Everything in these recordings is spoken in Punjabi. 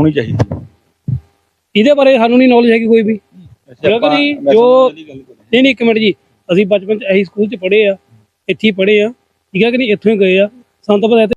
ਹੋਣੀ ਚਾਹੀਦੀ ਹੈ। ਇਹਦੇ ਬਾਰੇ ਸਾਨੂੰ ਨਹੀਂ ਨੌਲੇਜ ਹੈਗੀ ਕੋਈ ਵੀ। ਅਗਰ ਆਪਾਂ- ਜੀ ਵੈਸੇ ਜੋ- ਜਿਹੜੀ ਗੱਲ ਕਰੀ। ਨਹੀਂ ਨਹੀਂ ਇੱਕ ਮਿੰਟ ਜੀ। ਅਸੀਂ ਬਚਪਨ ਚ ਇਹੀ ਸਕੂਲ ਚ ਪੜ੍ਹੇ ਆ ਇੱਥੇ ਹੀ ਪੜ੍ਹੇ ਆ। ਠੀਕ ਹੈ ਕਿ ਨਹੀਂ? ਇੱਥੋਂ ਹੀ ਗਏ ਆ। ਸਾਨੂੰ ਤਾਂ ਪਤਾ ਇੱਥੇ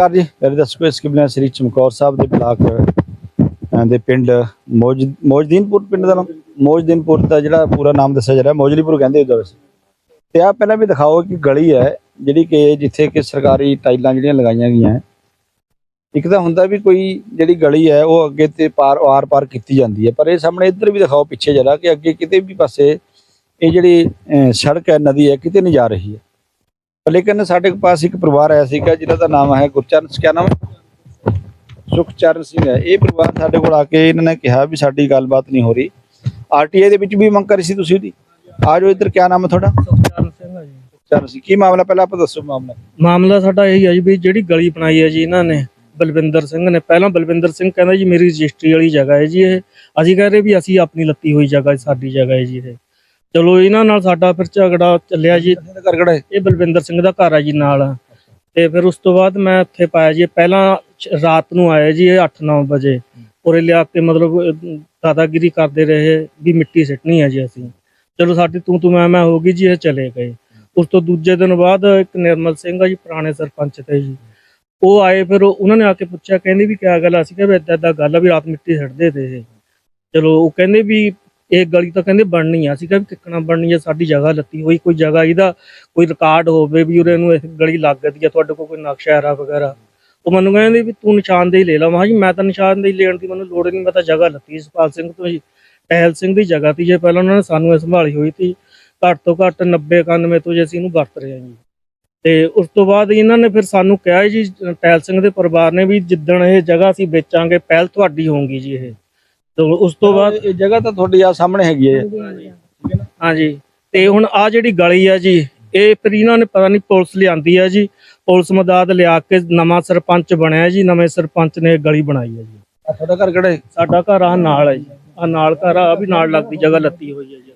ਨਮਸਕਾਰ ਜੀ। ਮੇਰੇ ਦਰਸ਼ਕੋ ਇਸ ਕਿਬਲਾ ਸ੍ਰੀ ਚਮਕੌਰ ਸਾਹਿਬ ਦੇ ਬਲਾਕ ਦੇ ਪਿੰਡ ਮੌਜ ਮੌਜਦੀਨਪੁਰ ਪਿੰਡ ਦਾ ਨਾਮ? ਮੌਜਦੀਨਪੁਰ ਦਾ ਜਿਹੜਾ ਪੂਰਾ ਨਾਮ ਦੱਸਿਆ ਜਾ ਰਿਹਾ ਮੌਜਲੀਪੁਰ ਕਹਿੰਦੇ ਉਹਦਾ ਤੇ ਆ ਪਹਿਲਾਂ ਵੀ ਦਿਖਾਓ ਕਿ ਗਲੀ ਹੈ ਜਿਹੜੀ ਕਿ ਜਿੱਥੇ ਕਿ ਸਰਕਾਰੀ ਟਾਈਲਾਂ ਜਿਹੜੀਆਂ ਲਗਾਈਆਂ ਗਈਆਂ। ਹੈ। ਇੱਕ ਤਾਂ ਹੁੰਦਾ ਵੀ ਕੋਈ ਜਿਹੜੀ ਗਲੀ ਹੈ ਉਹ ਅੱਗੇ ਤੇ ਪਾਰ ਆਰ ਪਾਰ ਕੀਤੀ ਜਾਂਦੀ ਹੈ। ਪਰ ਇਹ ਸਾਹਮਣੇ ਇੱਧਰ ਵੀ ਦਿਖਾਓ ਪਿੱਛੇ ਜਰਾ ਕਿ ਅੱਗੇ ਕਿਤੇ ਵੀ ਪਾਸੇ ਇਹ ਜਿਹੜੀ ਅਹ, ਸੜਕ ਹੈ ਨਦੀ ਹੈ ਕਿਤੇ ਨਹੀਂ ਜਾ ਰਹੀ ਹੈ। ਲੇਕਿਨ ਸਾਡੇ ਪਾਸ ਇੱਕ ਪਰਿਵਾਰ ਆਇਆ ਸੀਗਾ ਜਿਹਦਾ ਦਾ ਨਾਮ ਹੈ ਗੁਰਚਰਨ ਕਿਆ ਨਾਮ ਹੈ? ਸੁਖਚਰਨ ਸਿੰਘ ਹੈ। ਇਹ ਪਰਿਵਾਰ ਸਾਡੇ ਕੋਲ ਆ ਕੇ ਇਹਨਾਂ ਨੇ ਕਿਹਾ ਵੀ ਸਾਡੀ ਗੱਲਬਾਤ ਨਹੀਂ ਹੋ ਰਹੀ। ਆਰਟੀਆਈ ਦੇ ਵਿੱਚ ਵੀ ਮੰਗ ਕਰੀ ਸੀ ਤੁਸੀਂ ਉਹਦੀ। ਆ ਜਾਓ ਇੱਧਰ ਕਿਆ ਨਾਮ ਹੈ ਤੁਹਾਡਾ? ਸੁਖਚਰਨ ਸਿੰਘ ਆ ਜੀ। ਸੁਖਚਰਨ ਸਿੰਘ ਕੀ ਮਾਮਲਾ? ਪਹਿਲਾਂ ਆਪਾਂ ਦੱਸੋ ਮਾਮਲਾ। ਮਾਮਲਾ ਸਾਡਾ ਇਹ ਹੈ ਜੀ ਵੀ ਜਿਹੜੀ ਗਲੀ ਬਣਾਈ ਹੈ ਜੀ ਇਹਨਾਂ ਨੇ ਬਲਵਿੰਦਰ ਸਿੰਘ ਨੇ। ਪਹਿਲਾਂ ਬਲਵਿੰਦਰ ਸਿੰਘ ਕਹਿੰਦਾ ਜੀ ਮੇਰੀ ਰਜਿਸਟਰੀ ਵਾਲੀ ਜਗ੍ਹਾ ਹੈ ਜੀ ਇਹ। ਅਸੀਂ ਕਹਿ ਰਹੇ ਵੀ ਅਸੀਂ ਆਪਣੀ ਲੱਤੀ ਹੋਈ ਜਗ੍ਹਾ ਸਾਡੀ ਜਗ੍ਹਾ ਹੈ ਜੀ ਇਹ। ਚਲੋ ਇਹਨਾਂ ਨਾਲ ਸਾਡਾ ਫਿਰ ਝਗੜਾ ਚੱਲਿਆ ਜੀ। ਕਿਹਦਾ ਘਰ ਕਿਹੜਾ ਹੈ ਇਹ ਬਲਵਿੰਦਰ ਸਿੰਘ ਦਾ ਘਰ ਆ ਜੀ ਨਾਲ। ਤੇ ਫਿਰ ਉਸ ਤੋਂ ਬਾਅਦ ਮੈਂ ਉੱਥੇ ਪਾਇਆ ਜੀ। ਪਹਿਲਾਂ ਸ਼- ਰਾਤ ਨੂੰ ਆਇਆ ਜੀ ਇਹ 8-9 ਵਜੇ। ਉਰੇ ਲਿਆ ਕੇ ਮਤਲਬ ਅਹ, ਦਾਦਾਗਿਰੀ ਕਰਦੇ ਰਹੇ ਵੀ ਮਿੱਟੀ ਸਿੱਟਣੀ ਹੈ ਜੀ ਅਸੀਂ। ਚਲੋ ਸਾਡੀ ਤੂੰ ਤੂੰ ਮੈਂ ਮੈਂ ਹੋ ਗਈ ਜੀ ਇਹ ਚਲੇ ਗਏ। ਉਸ ਤੋਂ ਦੂਜੇ ਦਿਨ ਬਾਅਦ ਇੱਕ ਨਿਰਮਲ ਸਿੰਘ ਆ ਜੀ ਪੁਰਾਣੇ ਸਰਪੰਚ ਤੇ ਜੀ। ਉਹ ਆਏ ਫਿਰ ਉਹ- ਉਹਨਾਂ ਨੇ ਆ ਕੇ ਪੁੱਛਿਆ ਕਹਿੰਦੇ ਵੀ ਕਿਆ ਗੱਲ ਆ? ਅਸੀਂ ਕਿਹਾ ਵੀ ਏਦਾਂ ਏਦਾਂ ਗੱਲ ਆ ਵੀ ਰਾਤ ਮਿੱਟੀ ਸਿੱਟਦੇ ਤੇ ਇਹ। ਚਲੋ ਉਹ ਕਹਿੰਦੇ ਵੀ ਇਹ ਗਲੀ ਤਾਂ ਕਹਿੰਦੇ ਬਣਨੀ ਆ, ਅਸੀਂ ਕਿਹਾ ਵੀ ਕਿੱਕਣਾ ਬਣਨੀ ਆ, ਸਾਡੀ ਜਗ੍ਹਾ ਲੱਤੀ ਹੋਈ, ਕੋਈ ਜਗ੍ਹਾ ਇਹਦਾ ਕੋਈ ਰਿਕਾਰਡ ਹੋਵੇ ਵੀ ਉਰੇ ਨੂੰ ਇਹ ਗਲੀ ਲੱਗਦੀ ਆ, ਤੁਹਾਡੇ ਕੋਲ ਕੋਈ ਨਕਸ਼ਾ ਹੈਰਾ ਵਗੈਰਾ। ਉਹ ਮੈਨੂੰ ਕਹਿੰਦੇ ਵੀ ਤੂੰ ਨਿਸ਼ਾਨਦੇਹੀ ਲੈ ਲਾ। ਮੈਂ ਜੀ, ਮੈਂ ਤਾਂ ਨਿਸ਼ਾਨਦੇਹੀ ਲੈਣ ਦੀ ਮੈਨੂੰ ਲੋੜ ਨਹੀਂ, ਮੈਂ ਤਾਂ ਜਗ੍ਹਾ ਲੱਤੀ ਸੁਪਾਲ ਸਿੰਘ ਤੋਂ ਜੀ। ਟਹਿਲ ਸਿੰਘ ਦੀ ਜਗ੍ਹਾ ਤੀ, ਜੇ ਪਹਿਲਾਂ ਉਹਨਾਂ ਨੇ ਸਾਨੂੰ ਇਹ ਸੰਭਾਲੀ ਹੋਈ ਸੀ ਘੱਟ ਤੋਂ ਘੱਟ 90 91 ਤੋਂ ਜੇ ਅਸੀਂ ਇਹਨੂੰ ਵਰਤ ਰਹੇ ਹਾਂ ਜੀ। ਤੇ ਉਸ ਤੋਂ ਬਾਅਦ ਇਹਨਾਂ ਨੇ ਫਿਰ ਸਾਨੂੰ ਕਿਹਾ ਜੀ, ਟਹਿਲ ਸਿੰਘ ਦੇ ਪਰਿਵਾਰ ਨੇ ਵੀ ਜਿੱਦਣ ਇਹ ਜਗ੍ਹਾ ਅਸੀਂ ਵੇਚਾਂਗੇ, ਪਹਿਲ ਤੁਹਾਡੀ ਹੋਊਗੀ ਜੀ ਇਹ। ਤੇ ਉਸ ਤੋਂ ਬਾਅਦ ਇਹ ਜਗ੍ਹਾ ਤਾਂ ਤੁਹਾਡੀ ਆ ਸਾਹਮਣੇ ਹੈਗੀ ਹੈ ਹਾਂਜੀ। ਤੇ ਹੁਣ ਆ ਜਿਹੜੀ ਗਲੀ ਆ ਜੀ ਇਹ ਫਿਰ ਇਹਨਾਂ ਨੇ ਪਤਾ ਨਹੀਂ ਪੁਲਿਸ ਲਿਆਂਦੀ ਆ ਜੀ। ਪੁਲਿਸ ਮਦਦ ਲਿਆ ਕੇ ਨਵਾਂ ਸਰਪੰਚ ਬਣਿਆ ਜੀ ਨਵੇਂ ਸਰਪੰਚ ਨੇ ਗਲੀ ਬਣਾਈ ਆ ਜੀ। ਤੁਹਾਡਾ ਘਰ ਕਿਹੜਾ ਹੈ? ਸਾਡਾ ਘਰ ਆ ਨਾਲ ਹੈ ਜੀ। ਆ ਨਾਲ ਘਰ ਆ ਵੀ ਨਾਲ ਲੱਗਦੀ ਜਗ੍ਹਾ ਲੱਤੀ ਹੋਈ ਹੈ ਜੀ।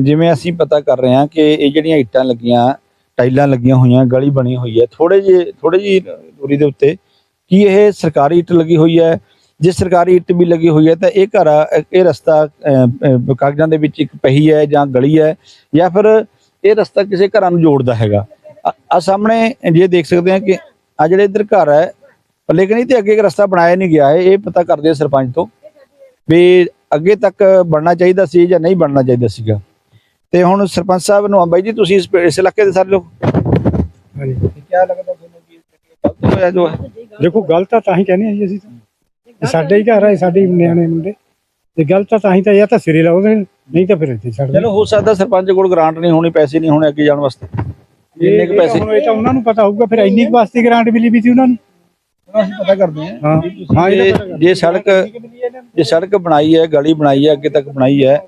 ਜਿਵੇਂ ਅਸੀਂ ਪਤਾ ਕਰ ਰਹੇ ਹਾਂ ਕਿ ਇਹ ਜਿਹੜੀਆਂ ਇੱਟਾਂ ਲੱਗੀਆਂ ਟਾਈਲਾਂ ਲੱਗੀਆਂ ਹੋਈਆਂ ਗਲੀ ਬਣੀ ਹੋਈ ਹੈ ਥੋੜੇ ਜਿਹੇ ਥੋੜੇ ਜਿਹੀ ਦੂਰੀ ਦੇ ਉੱਤੇ ਕੀ ਇਹ ਸਰਕਾਰੀ ਇੱਟ ਲੱਗੀ ਹੋਈ ਹੈ? ਜੇ ਸਰਕਾਰੀ ਇੱਟ ਵੀ ਲੱਗੀ ਹੋਈ ਹੈ ਤਾਂ ਇਹ ਘਰ ਆ- ਇਹ ਰਸਤਾ ਕਾਗਜ਼ਾਂ ਦੇ ਵਿੱਚ ਇੱਕ ਪਹੀ ਹੈ ਜਾਂ ਗਲੀ ਹੈ ਜਾਂ ਫਿਰ ਇਹ ਰਸਤਾ ਕਿਸੇ ਘਰਾਂ ਨੂੰ ਜੋੜਦਾ ਹੈਗਾ। ਆ ਸਾਹਮਣੇ ਜੇ ਦੇਖ ਸਕਦੇ ਹਾਂ ਕਿ ਆ ਜਿਹੜੇ ਇੱਧਰ ਘਰ ਹੈ ਲੇਕਿਨ ਇਹ ਤੇ ਅੱਗੇ ਇੱਕ ਰਸਤਾ ਬਣਾਇਆ ਨਹੀਂ ਗਿਆ ਹੈ ਇਹ ਪਤਾ ਕਰਦੇ ਆ ਸਰਪੰਚ ਤੋਂ ਵੀ ਅੱਗੇ ਤੱਕ ਬਣਨਾ ਚਾਹੀਦਾ ਸੀ ਜਾਂ ਨਹੀਂ ਬਣਨਾ ਚਾਹੀਦਾ ਸੀਗਾ। ਤੇ ਹੁਣ ਸਰਪੰਚ ਸਾਹਿਬ ਨੂੰ ਬਾਈ ਜੀ ਤੁਸੀਂ ਇਸ ਇਲਾਕੇ ਦੇ ਸਾਰੇ ਲੋਕ। ਹਾਂਜੀ। ਕੀ ਲੱਗਦਾ ਤੁਹਾਨੂੰ ਕੀ ਗਲਤ ਹੋਇਆ ਜੋ ਹੈ? ਦੇਖੋ ਗਲਤ ਤਾਂ ਤਾਂ ਹੀ ਕਹਿੰਦੇ ਆ ਜੀ ਅਸੀਂ ਤਾਂ। ਇਹ ਸਾਡੇ ਹੀ ਘਰ ਆ ਇਹ ਸਾਡੇ ਹੀ ਨਿਆਣੇ ਮੁੰਡੇ। ਤੇ ਗਲਤ ਤਾਂ ਹੀ ਤਾਂ ਜਾਂ ਤਾਂ ਸਿਰੇ ਲਾਉਂਦੇ ਨੇ, ਨਹੀਂ ਤਾਂ ਫਿਰ ਇੱਥੇ ਛੱਡ ਚਲੋ ਹੋ ਸਕਦਾ ਸਰਪੰਚ ਕੋਲ ਗ੍ਰਾਂਟ ਨਹੀਂ ਹੋਣੀ ਪੈਸੇ ਨਹੀਂ ਹੋਣੇ ਅੱਗੇ ਜਾਣ ਵਾਸਤੇ। ਇੰਨੇ ਕੁ ਪੈਸੇ। ਹੁਣ ਇਹ ਤਾਂ ਉਹਨਾਂ ਨੂੰ ਪਤਾ ਹੋਊਗਾ ਫਿਰ ਇੰਨੀ ਕੁ ਵਾਸਤੇ ਗ੍ਰਾਂਟ ਮਿਲੀ ਵੀ ਸੀ ਉਹਨਾਂ ਨੂੰ? ਅਸੀਂ ਪਤਾ ਕਰਦੇ ਹਾਂ। ਹਾਂ। ਹਾਂ ਜੇ ਇਹ ਤਾਂ ਪਤਾ ਜੇ ਸੜਕ ਜੇ ਸੜਕ ਬਣਾਈ ਹੈ ਗਲੀ ਬਣਾਈ ਹੈ ਅੱਗੇ ਤੱਕ ਬਣਾਈ ਹੈ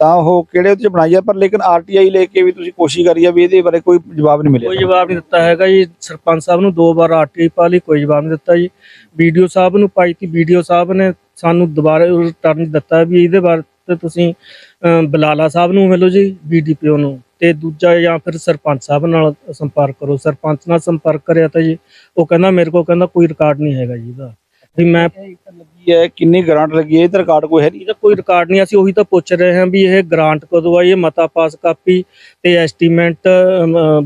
ਤਾਂ ਉਹ ਕਿਹੜੇ ਉੱਤੇ ਬਣਾਈ ਹੈ ਪਰ ਲੇਕਿਨ ਆਰਟੀਆਈ ਲੈ ਕੇ ਵੀ ਤੁਸੀਂ ਕੋਸ਼ਿਸ਼ ਕਰੀ ਹੈ ਵੀ ਇਹਦੇ ਬਾਰੇ ਕੋਈ ਜਵਾਬ ਨਹੀਂ ਮਿਲਿਆ। ਕੋਈ ਜਵਾਬ ਨਹੀਂ ਦਿੱਤਾ ਹੈਗਾ ਜੀ। ਸਰਪੰਚ ਸਾਹਿਬ ਨੂੰ ਦੋ ਵਾਰ ਆਰਟੀਆਈ ਪਾ ਲਈ, ਕੋਈ ਜਵਾਬ ਨਹੀਂ ਦਿੱਤਾ ਜੀ। ਵੀਡੀਓ ਸਾਹਿਬ ਨੂੰ ਪਾਈ ਤੀ। ਵੀਡੀਓ ਸਾਹਿਬ ਨੇ ਸਾਨੂੰ ਦੁਬਾਰਾ ਰਿਟਰਨ ਦਿੱਤਾ ਵੀ ਇਹਦੇ ਬਾਰੇ ਤੇ ਤੁਸੀਂ ਬਲਾਲਾ ਸਾਹਿਬ ਨੂੰ ਮਿਲੋ ਜੀ ਬੀਡੀਪੀਓ ਨੂੰ। ਤੇ ਦੂਜਾ ਜਾਂ ਫਿਰ ਸਰਪੰਚ ਸਾਹਿਬ ਨਾਲ ਸੰਪਰਕ ਕਰੋ। ਸਰਪੰਚ ਨਾਲ ਸੰਪਰਕ ਕਰਿਆ ਤਾਂ ਜੀ, ਉਹ ਕਹਿੰਦਾ ਮੇਰੇ ਕੋਲ ਕਹਿੰਦਾ ਕੋਈ ਰਿਕਾਰਡ ਨਹੀਂ ਹੈਗਾ ਜੀ ਇਹਦਾ। ਵੀ ਮੈਂ ਲੱਗੀ ਹੈ ਕਿੰਨੀ ਗ੍ਰਾਂਟ ਲੱਗੀ ਹੈ ਇਹ ਤਾਂ ਰਿਕਾਰਡ ਕੋਈ ਹੈ ਨਹੀਂ ਇਹਦਾ ਕੋਈ ਰਿਕਾਰਡ ਨਹੀਂ ਅਸੀਂ ਉਹੀ ਤਾਂ ਪੁੱਛ ਰਹੇ ਹਾਂ ਵੀ ਇਹ ਗ੍ਰਾਂਟ ਕਦੋਂ ਆਈ ਇਹ ਮਤਾ ਪਾਸ ਕਾਪੀ ਤੇ ਐਸਟੀਮੇਟ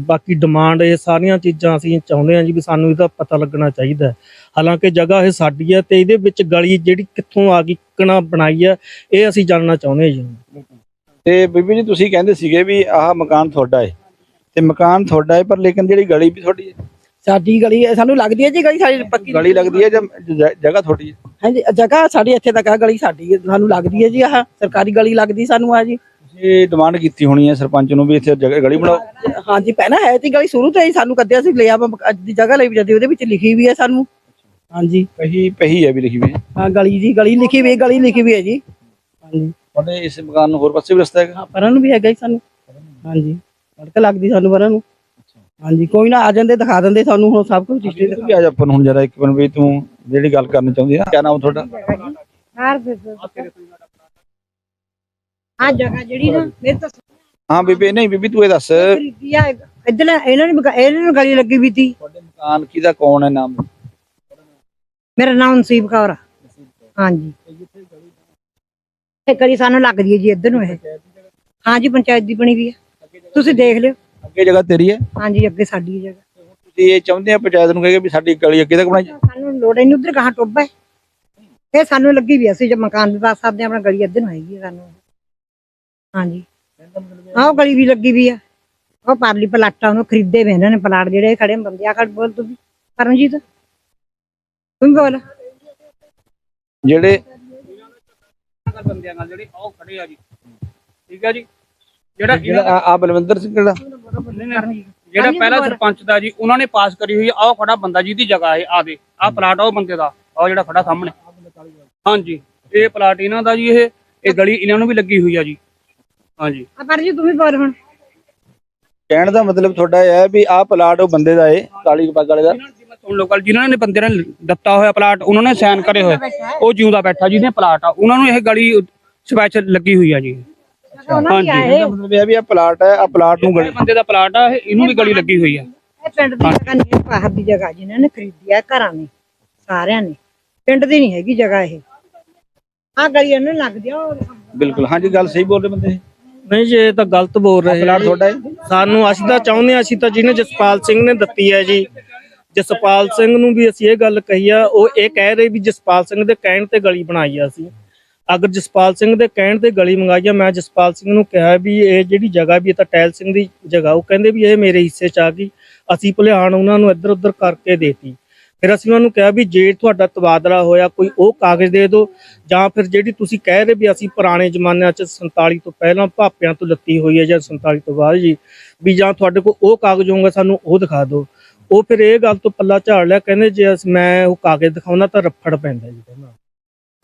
ਬਾਕੀ ਡਿਮਾਂਡ ਇਹ ਸਾਰੀਆਂ ਚੀਜ਼ਾਂ ਅਸੀਂ ਚਾਹੁੰਦੇ ਹਾਂ ਜੀ ਵੀ ਸਾਨੂੰ ਇਹਦਾ ਪਤਾ ਲੱਗਣਾ ਚਾਹੀਦਾ ਹੈ। ਹਾਲਾਂਕਿ ਜਗ੍ਹਾ ਇਹ ਸਾਡੀ ਹੈ ਤੇ ਇਹਦੇ ਵਿੱਚ ਗਲੀ ਜਿਹੜੀ ਕਿੱਥੋਂ ਆ ਗਈ ਕਿਹਨਾਂ ਬਣਾਈ ਹੈ ਇਹ ਅਸੀਂ ਜਾਣਨਾ ਚਾਹੁੰਦੇ ਹਾਂ ਜੀ ਤੇ ਬੀਬੀ ਜੀ ਤੁਸੀਂ ਕਹਿੰਦੇ ਸੀਗੇ ਵੀ ਆਹ ਮਕਾਨ ਤੁਹਾਡਾ ਹੈ ਤੇ ਮਕਾਨ ਤੁਹਾਡਾ ਹੈ ਪਰ ਲੇਕਿਨ ਜਿਹੜੀ ਗਲੀ ਵੀ ਤੁਹਾਡੀ ਹੈ ਸਾਡੀ ਗਲੀ ਹੈ, ਸਾਨੂੰ ਲੱਗਦੀ ਹੈ ਜੀ ਗਲੀ ਸਾਡੀ ਪੱਕੀ ਗਲੀ ਲੱਗਦੀ ਹੈ ਜਾਂ ਜ- ਜਗ੍ਹਾ ਤੁਹਾਡੀ ਹੈ? ਹਾਂਜੀ ਜਗ੍ਹਾ ਸਾਡੀ ਇੱਥੇ ਤੱਕ ਆ ਗਲੀ ਸਾਡੀ ਹੈ, ਸਾਨੂੰ ਲੱਗਦੀ ਹੈ ਜੀ ਆਹ ਸਰਕਾਰੀ ਗਲੀ ਲੱਗਦੀ ਸਾਨੂੰ ਆ ਜੀ। ਤੁਸੀਂ ਡਿਮਾਂਡ ਕੀਤੀ ਹੋਣੀ ਹੈ ਸਰਪੰਚ ਨੂੰ ਵੀ ਇੱਥੇ ਜਗ੍ਹਾ ਗਲੀ ਬਣਾਓ। ਹਾਂਜੀ ਪਹਿਲਾਂ ਹੈ ਤੀ ਗਲੀ ਸ਼ੁਰੂ ਤੋਂ ਹੀ ਸਾਨੂੰ ਕੱਦਿਆ ਸੀ ਲਿਆ ਵਾ ਅੱਜ ਦੀ ਜਗ੍ਹਾ ਲਈ ਵੀ ਜਦੀ ਉਹਦੇ ਵਿੱਚ ਲਿਖੀ ਵੀ ਹੈ ਸਾਨੂੰ। ਹਾਂਜੀ। ਪਹੀ ਪਹੀ ਹੈ ਵੀ ਲਿਖੀ ਹੋਈ ਹੈ। ਗਲੀ ਦੀ ਗਲੀ ਲਿਖੀ ਵੀ ਗਲੀ ਲਿਖੀ ਵੀ ਹੈ ਜੀ। ਹਾਂਜੀ। ਤੁਹਾਡੇ ਇਸ ਮਕਾਨ ਨੂੰ ਹੋਰ ਪਾਸੇ ਵੀ ਰਸਤਾ ਹੈਗਾ? ਹਾਂ ਪਰਾਂ ਨੂੰ ਵੀ ਹੈਗਾ ਜੀ ਸਾਨੂੰ। ਹਾਂਜੀ। ਸੜਕ ਲੱਗਦੀ ਸਾਨੂੰ ਪਰਾਂ ਨੂੰ। ਹਾਂਜੀ ਕੋਈ ਨਾ ਆ ਜਾਂਦੇ ਦਿਖਾ ਦਿੰਦੇ ਸਾਨੂੰ ਹੁਣ ਸਭ ਕੁਝ ਹਿਸਟਰੀ ਤੂੰ ਵੀ ਆ ਜਾ ਆਪਾਂ ਨੂੰ ਹੁਣ ਜਰਾ ਇੱਕ ਮਿੰਟ ਵੀ ਤੂੰ ਜਿਹੜੀ ਗੱਲ ਕਰਨੀ ਚਾਹੁੰਦੀ ਹੈ ਕਿਆ ਨਾਮ ਤੁਹਾਡਾ? ਆ ਜਗ੍ਹਾ ਜਿਹੜੀ ਨਾ ਮੇਰੇ ਤਾਂ ਹਾਂ ਬੀਬੀ ਨਹੀਂ ਬੀਬੀ ਤੂੰ ਇਹ ਦੱਸ। ਖਰੀਦੀ ਆ ਇਧਰ ਇਹਨਾਂ ਨੇ ਮਕਾ- ਇਹਨਾਂ ਨੂੰ ਗਲੀ ਲੱਗੀ ਵੀ ਤੀ। ਤੁਹਾਡੇ ਮਕਾਨ ਕਿਹਦਾ ਕੌਣ ਹੈ ਨਾਮ? ਮੇਰਾ ਨਾਮ ਨਸੀਬ ਕੌਰ ਆ। ਹਾਂਜੀ। ਇਹ ਗਲੀ ਸਾਨੂੰ ਲੱਗਦੀ ਹੈ ਜੀ ਇੱਧਰ ਨੂੰ ਇਹ। ਹਾਂਜੀ ਪੰਚਾਇਤ ਦੀ ਬਣੀ ਵੀ ਹੈ ਤੁਸੀਂ ਦੇਖ ਲਿਓ। ਅੱਗੇ ਜਗ੍ਹਾ ਤੇਰੀ ਹੈ? ਹਾਂਜੀ ਅੱਗੇ ਸਾਡੀ ਇਹ ਜਗ੍ਹਾ। ਤੁਸੀਂ ਇਹ ਚਾਹੁੰਦੇ ਆ ਪੰਚਾਇਤ ਨੂੰ ਕਹੇ ਵੀ ਸਾਡੀ ਗਲੀ ਅੱਗੇ ਤੱਕ ਬਣਾਈ ਜਾਏ? ਸਾਨੂੰ ਲੋੜ ਹੀ ਨਹੀਂ ਉਧਰ ਕਹਾਂ ਟੋਬਾ ਹੈ। ਇਹ ਸਾਨੂੰ ਲੱਗੀ ਵੀ ਹੈ, ਅਸੀਂ ਜੇ ਮਕਾਨ ਵੀ ਪਾ ਸਕਦੇ ਹਾਂ, ਆਪਣਾ ਗਲੀ ਇੱਧਰ ਨੂੰ ਹੈਗੀ ਹੈ ਸਾਨੂੰ। ਹਾਂਜੀ। ਆਹ ਉਹ ਗਲੀ ਵੀ ਲੱਗੀ ਵੀ ਆ। ਉਹ ਪਾਰਲੀ ਪਲਾਟਾਂ ਉਹਨੂੰ ਖਰੀਦੇ ਵੇ ਇਹਨਾਂ ਨੇ ਪਲਾਟ ਜਿਹੜੇ ਖੜੇ ਬੰਦੇ ਆ ਖੜ ਬੋਲ ਤੂੰ ਵੀ। ਕਰਮਜੀਤ ਤੂੰ ਵੀ ਬੋਲ। ਜਿਹੜੇ ਬੰਦਿਆਂ ਨਾਲ ਜਿਹੜੇ ਉਹ ਖੜੇ ਆ ਜੀ। ਠੀਕ ਹੈ ਜੀ? ਜਿਹੜਾ ਜਿਹੜਾ ਆ ਬਲਵਿੰਦਰ ਸਿੰਘ ਜਿਹੜਾ ਜਿਹੜਾ ਪਹਿਲਾ ਸਰਪੰਚ ਦਾ ਜੀ ਉਹਨਾਂ ਨੇ ਪਾਸ ਕਰੀ ਹੋਈ ਆ। ਆਹ ਖੜਾ ਬੰਦਾ ਜਿਹਦੀ ਜਗ੍ਹਾ ਹੈ ਆ ਦੇ। ਆਹ ਪਲਾਟ ਆ ਉਹ ਬੰਦੇ ਦਾ। ਆਹ ਜਿਹੜਾ ਖੜਾ ਸਾਹਮਣੇ। ਹਾਂਜੀ ਇਹ ਪਲਾਟ ਇਹਨਾਂ ਦਾ ਜੀ ਇਹ। ਇਹ ਗਲੀ ਇਹਨਾਂ ਨੂੰ ਵੀ ਲੱਗੀ ਹੋਈ ਆ ਜੀ। ਹਾਂਜੀ। ਆ ਪਰ ਜੀ ਤੂੰ ਵੀ ਬੋਲ ਹੁਣ। ਕਹਿਣ ਦਾ ਮਤਲਬ ਤੁਹਾਡਾ ਇਹ ਹੈ ਵੀ ਆਹ ਪਲਾਟ ਉਹ ਬੰਦੇ ਦਾ ਏ ਕਾਲੀ ਪੱਗ ਵਾਲੇ ਦਾ। ਸੁਣ ਲਓ ਗੱਲ ਜਿਨ੍ਹਾਂ ਨੇ ਬੰਦੇ ਨੇ ਦਿੱਤਾ ਹੋਇਆ ਪਲਾਟ ਉਹਨਾਂ ਨੇ ਸਾਈਨ ਕਰੇ ਹੋਏ। ਉਹ ਜਿਉਂਦਾ ਬੈਠਾ ਜਿਹਦੇ ਪਲਾਟ ਆ। ਉਹਨਾਂ ਨੂੰ ਇਹ ਗਲੀ ਸਪੈਸ਼ਲ ਲੱਗੀ ਹੋਈ ਆ ਜੀ। ਆਏ। ਇਹਦਾ ਮਤਲਬ ਇਹ ਹੈ ਵੀ ਆਹ ਪਲਾਟ ਹੈ ਆਹ ਪਲਾਟ ਨੂੰ ਇਹ ਬੰਦੇ ਦਾ ਪਲਾਟ ਆ ਇਹ ਇਹਨੂੰ ਵੀ ਗਲੀ ਲੱਗੀ ਹੋਈ ਆ। ਇਹ ਪਿੰਡ ਦੀ ਜਗ੍ਹਾ ਨਹੀਂ ਇਹ ਬਾਹਰ ਦੀ ਜਗ੍ਹਾ ਜਿਨ੍ਹਾਂ ਨੇ ਖਰੀਦੀ ਆ ਘਰਾਂ ਨੇ ਸਾਰਿਆਂ ਨੇ। ਪਿੰਡ ਦੀ ਨਹੀਂ ਹੈਗੀ ਜਗ੍ਹਾ ਇਹ। ਆ ਗਲੀ ਇਹਨਾਂ ਨੂੰ ਲੱਗਦੀ ਆ ਉਹ ਬਿਲਕੁਲ ਹਾਂਜੀ ਗੱਲ ਸਹੀ ਬੋਲ ਰਹੇ ਬੰਦੇ। ਨਹੀਂ ਜੀ ਇਹ ਤਾਂ ਗਲਤ ਬੋਲ ਰਹੇ ਪਲਾਟ ਜੀ। ਤੁਹਾਡਾ ਹੈ? ਸਾਨੂੰ ਅਸੀਂ ਤਾਂ ਚਾਹੁੰਦੇ ਹਾਂ ਅਸੀਂ ਤਾਂ ਜਿਹਨੇ ਜਸਪਾਲ ਸਿੰਘ ਨੇ ਦਿੱਤੀ ਹੈ ਜੀ। ਜਸਪਾਲ ਸਿੰਘ ਨੂੰ ਵੀ ਅਸੀਂ ਇਹ ਗੱਲ ਕਹੀ ਆ ਉਹ ਇਹ ਕਹਿ ਰਹੇ ਵੀ ਜਸਪਾਲ ਸਿੰਘ ਦੇ ਕਹਿਣ ਤੇ ਗਲੀ ਬਣਾਈ ਆ ਅਸੀਂ। ਅਗਰ ਜਸਪਾਲ ਸਿੰਘ ਦੇ ਕਹਿਣ ਤੇ ਗਲੀ ਮੰਗਾਈ ਮੈਂ ਜਸਪਾਲ ਸਿੰਘ ਨੂੰ ਕਿਹਾ ਵੀ ਇਹ ਜਿਹੜੀ ਜਗ੍ਹਾ ਵੀ ਇਹ ਤਾਂ ਟੈਲ ਸਿੰਘ ਦੀ ਜਗ੍ਹਾ, ਉਹ ਕਹਿੰਦੇ ਵੀ ਇਹ ਮੇਰੇ ਹਿੱਸੇ ਚ ਆ ਗਈ। ਅਸੀਂ ਭਲਿਆਣ ਉਹਨਾਂ ਨੂੰ ਇੱਧਰ ਉੱਧਰ ਕਰਕੇ ਦੇਤੀ। ਫਿਰ ਅਸੀਂ ਉਹਨਾਂ ਨੂੰ ਕਿਹਾ ਵੀ ਜੇ ਤੁਹਾਡਾ ਤਬਾਦਲਾ ਹੋਇਆ, ਕੋਈ ਉਹ ਕਾਗਜ਼ ਦੇ ਦਿਓ, ਜਾਂ ਫਿਰ ਜਿਹੜੀ ਤੁਸੀਂ ਕਹਿ ਰਹੇ ਵੀ ਅਸੀਂ ਪੁਰਾਣੇ ਜ਼ਮਾਨਿਆਂ 'ਚ 47 ਤੋਂ ਪਹਿਲਾਂ ਭਾਪਿਆਂ ਤੋਂ ਲੱਤੀ ਹੋਈ ਹੈ ਜਾਂ 47 ਤੋਂ ਬਾਅਦ ਜੀ, ਵੀ ਜਾਂ ਤੁਹਾਡੇ ਕੋਲ ਉਹ ਕਾਗਜ਼ ਹੋਊਗਾ, ਸਾਨੂੰ ਉਹ ਦਿਖਾ ਦਿਓ। ਉਹ ਫਿਰ ਇਹ ਗੱਲ ਤੋਂ ਪੱਲਾ ਝਾੜ ਲਿਆ, ਕਹਿੰਦੇ ਜੇ ਅਸ- ਮੈਂ ਉਹ ਕਾਗਜ਼ ਦਿਖਾਉਣਾ ਤਾਂ ਰੱਫੜ ਪੈਂਦਾ ਜੀ, ਕਹਿੰਦਾ।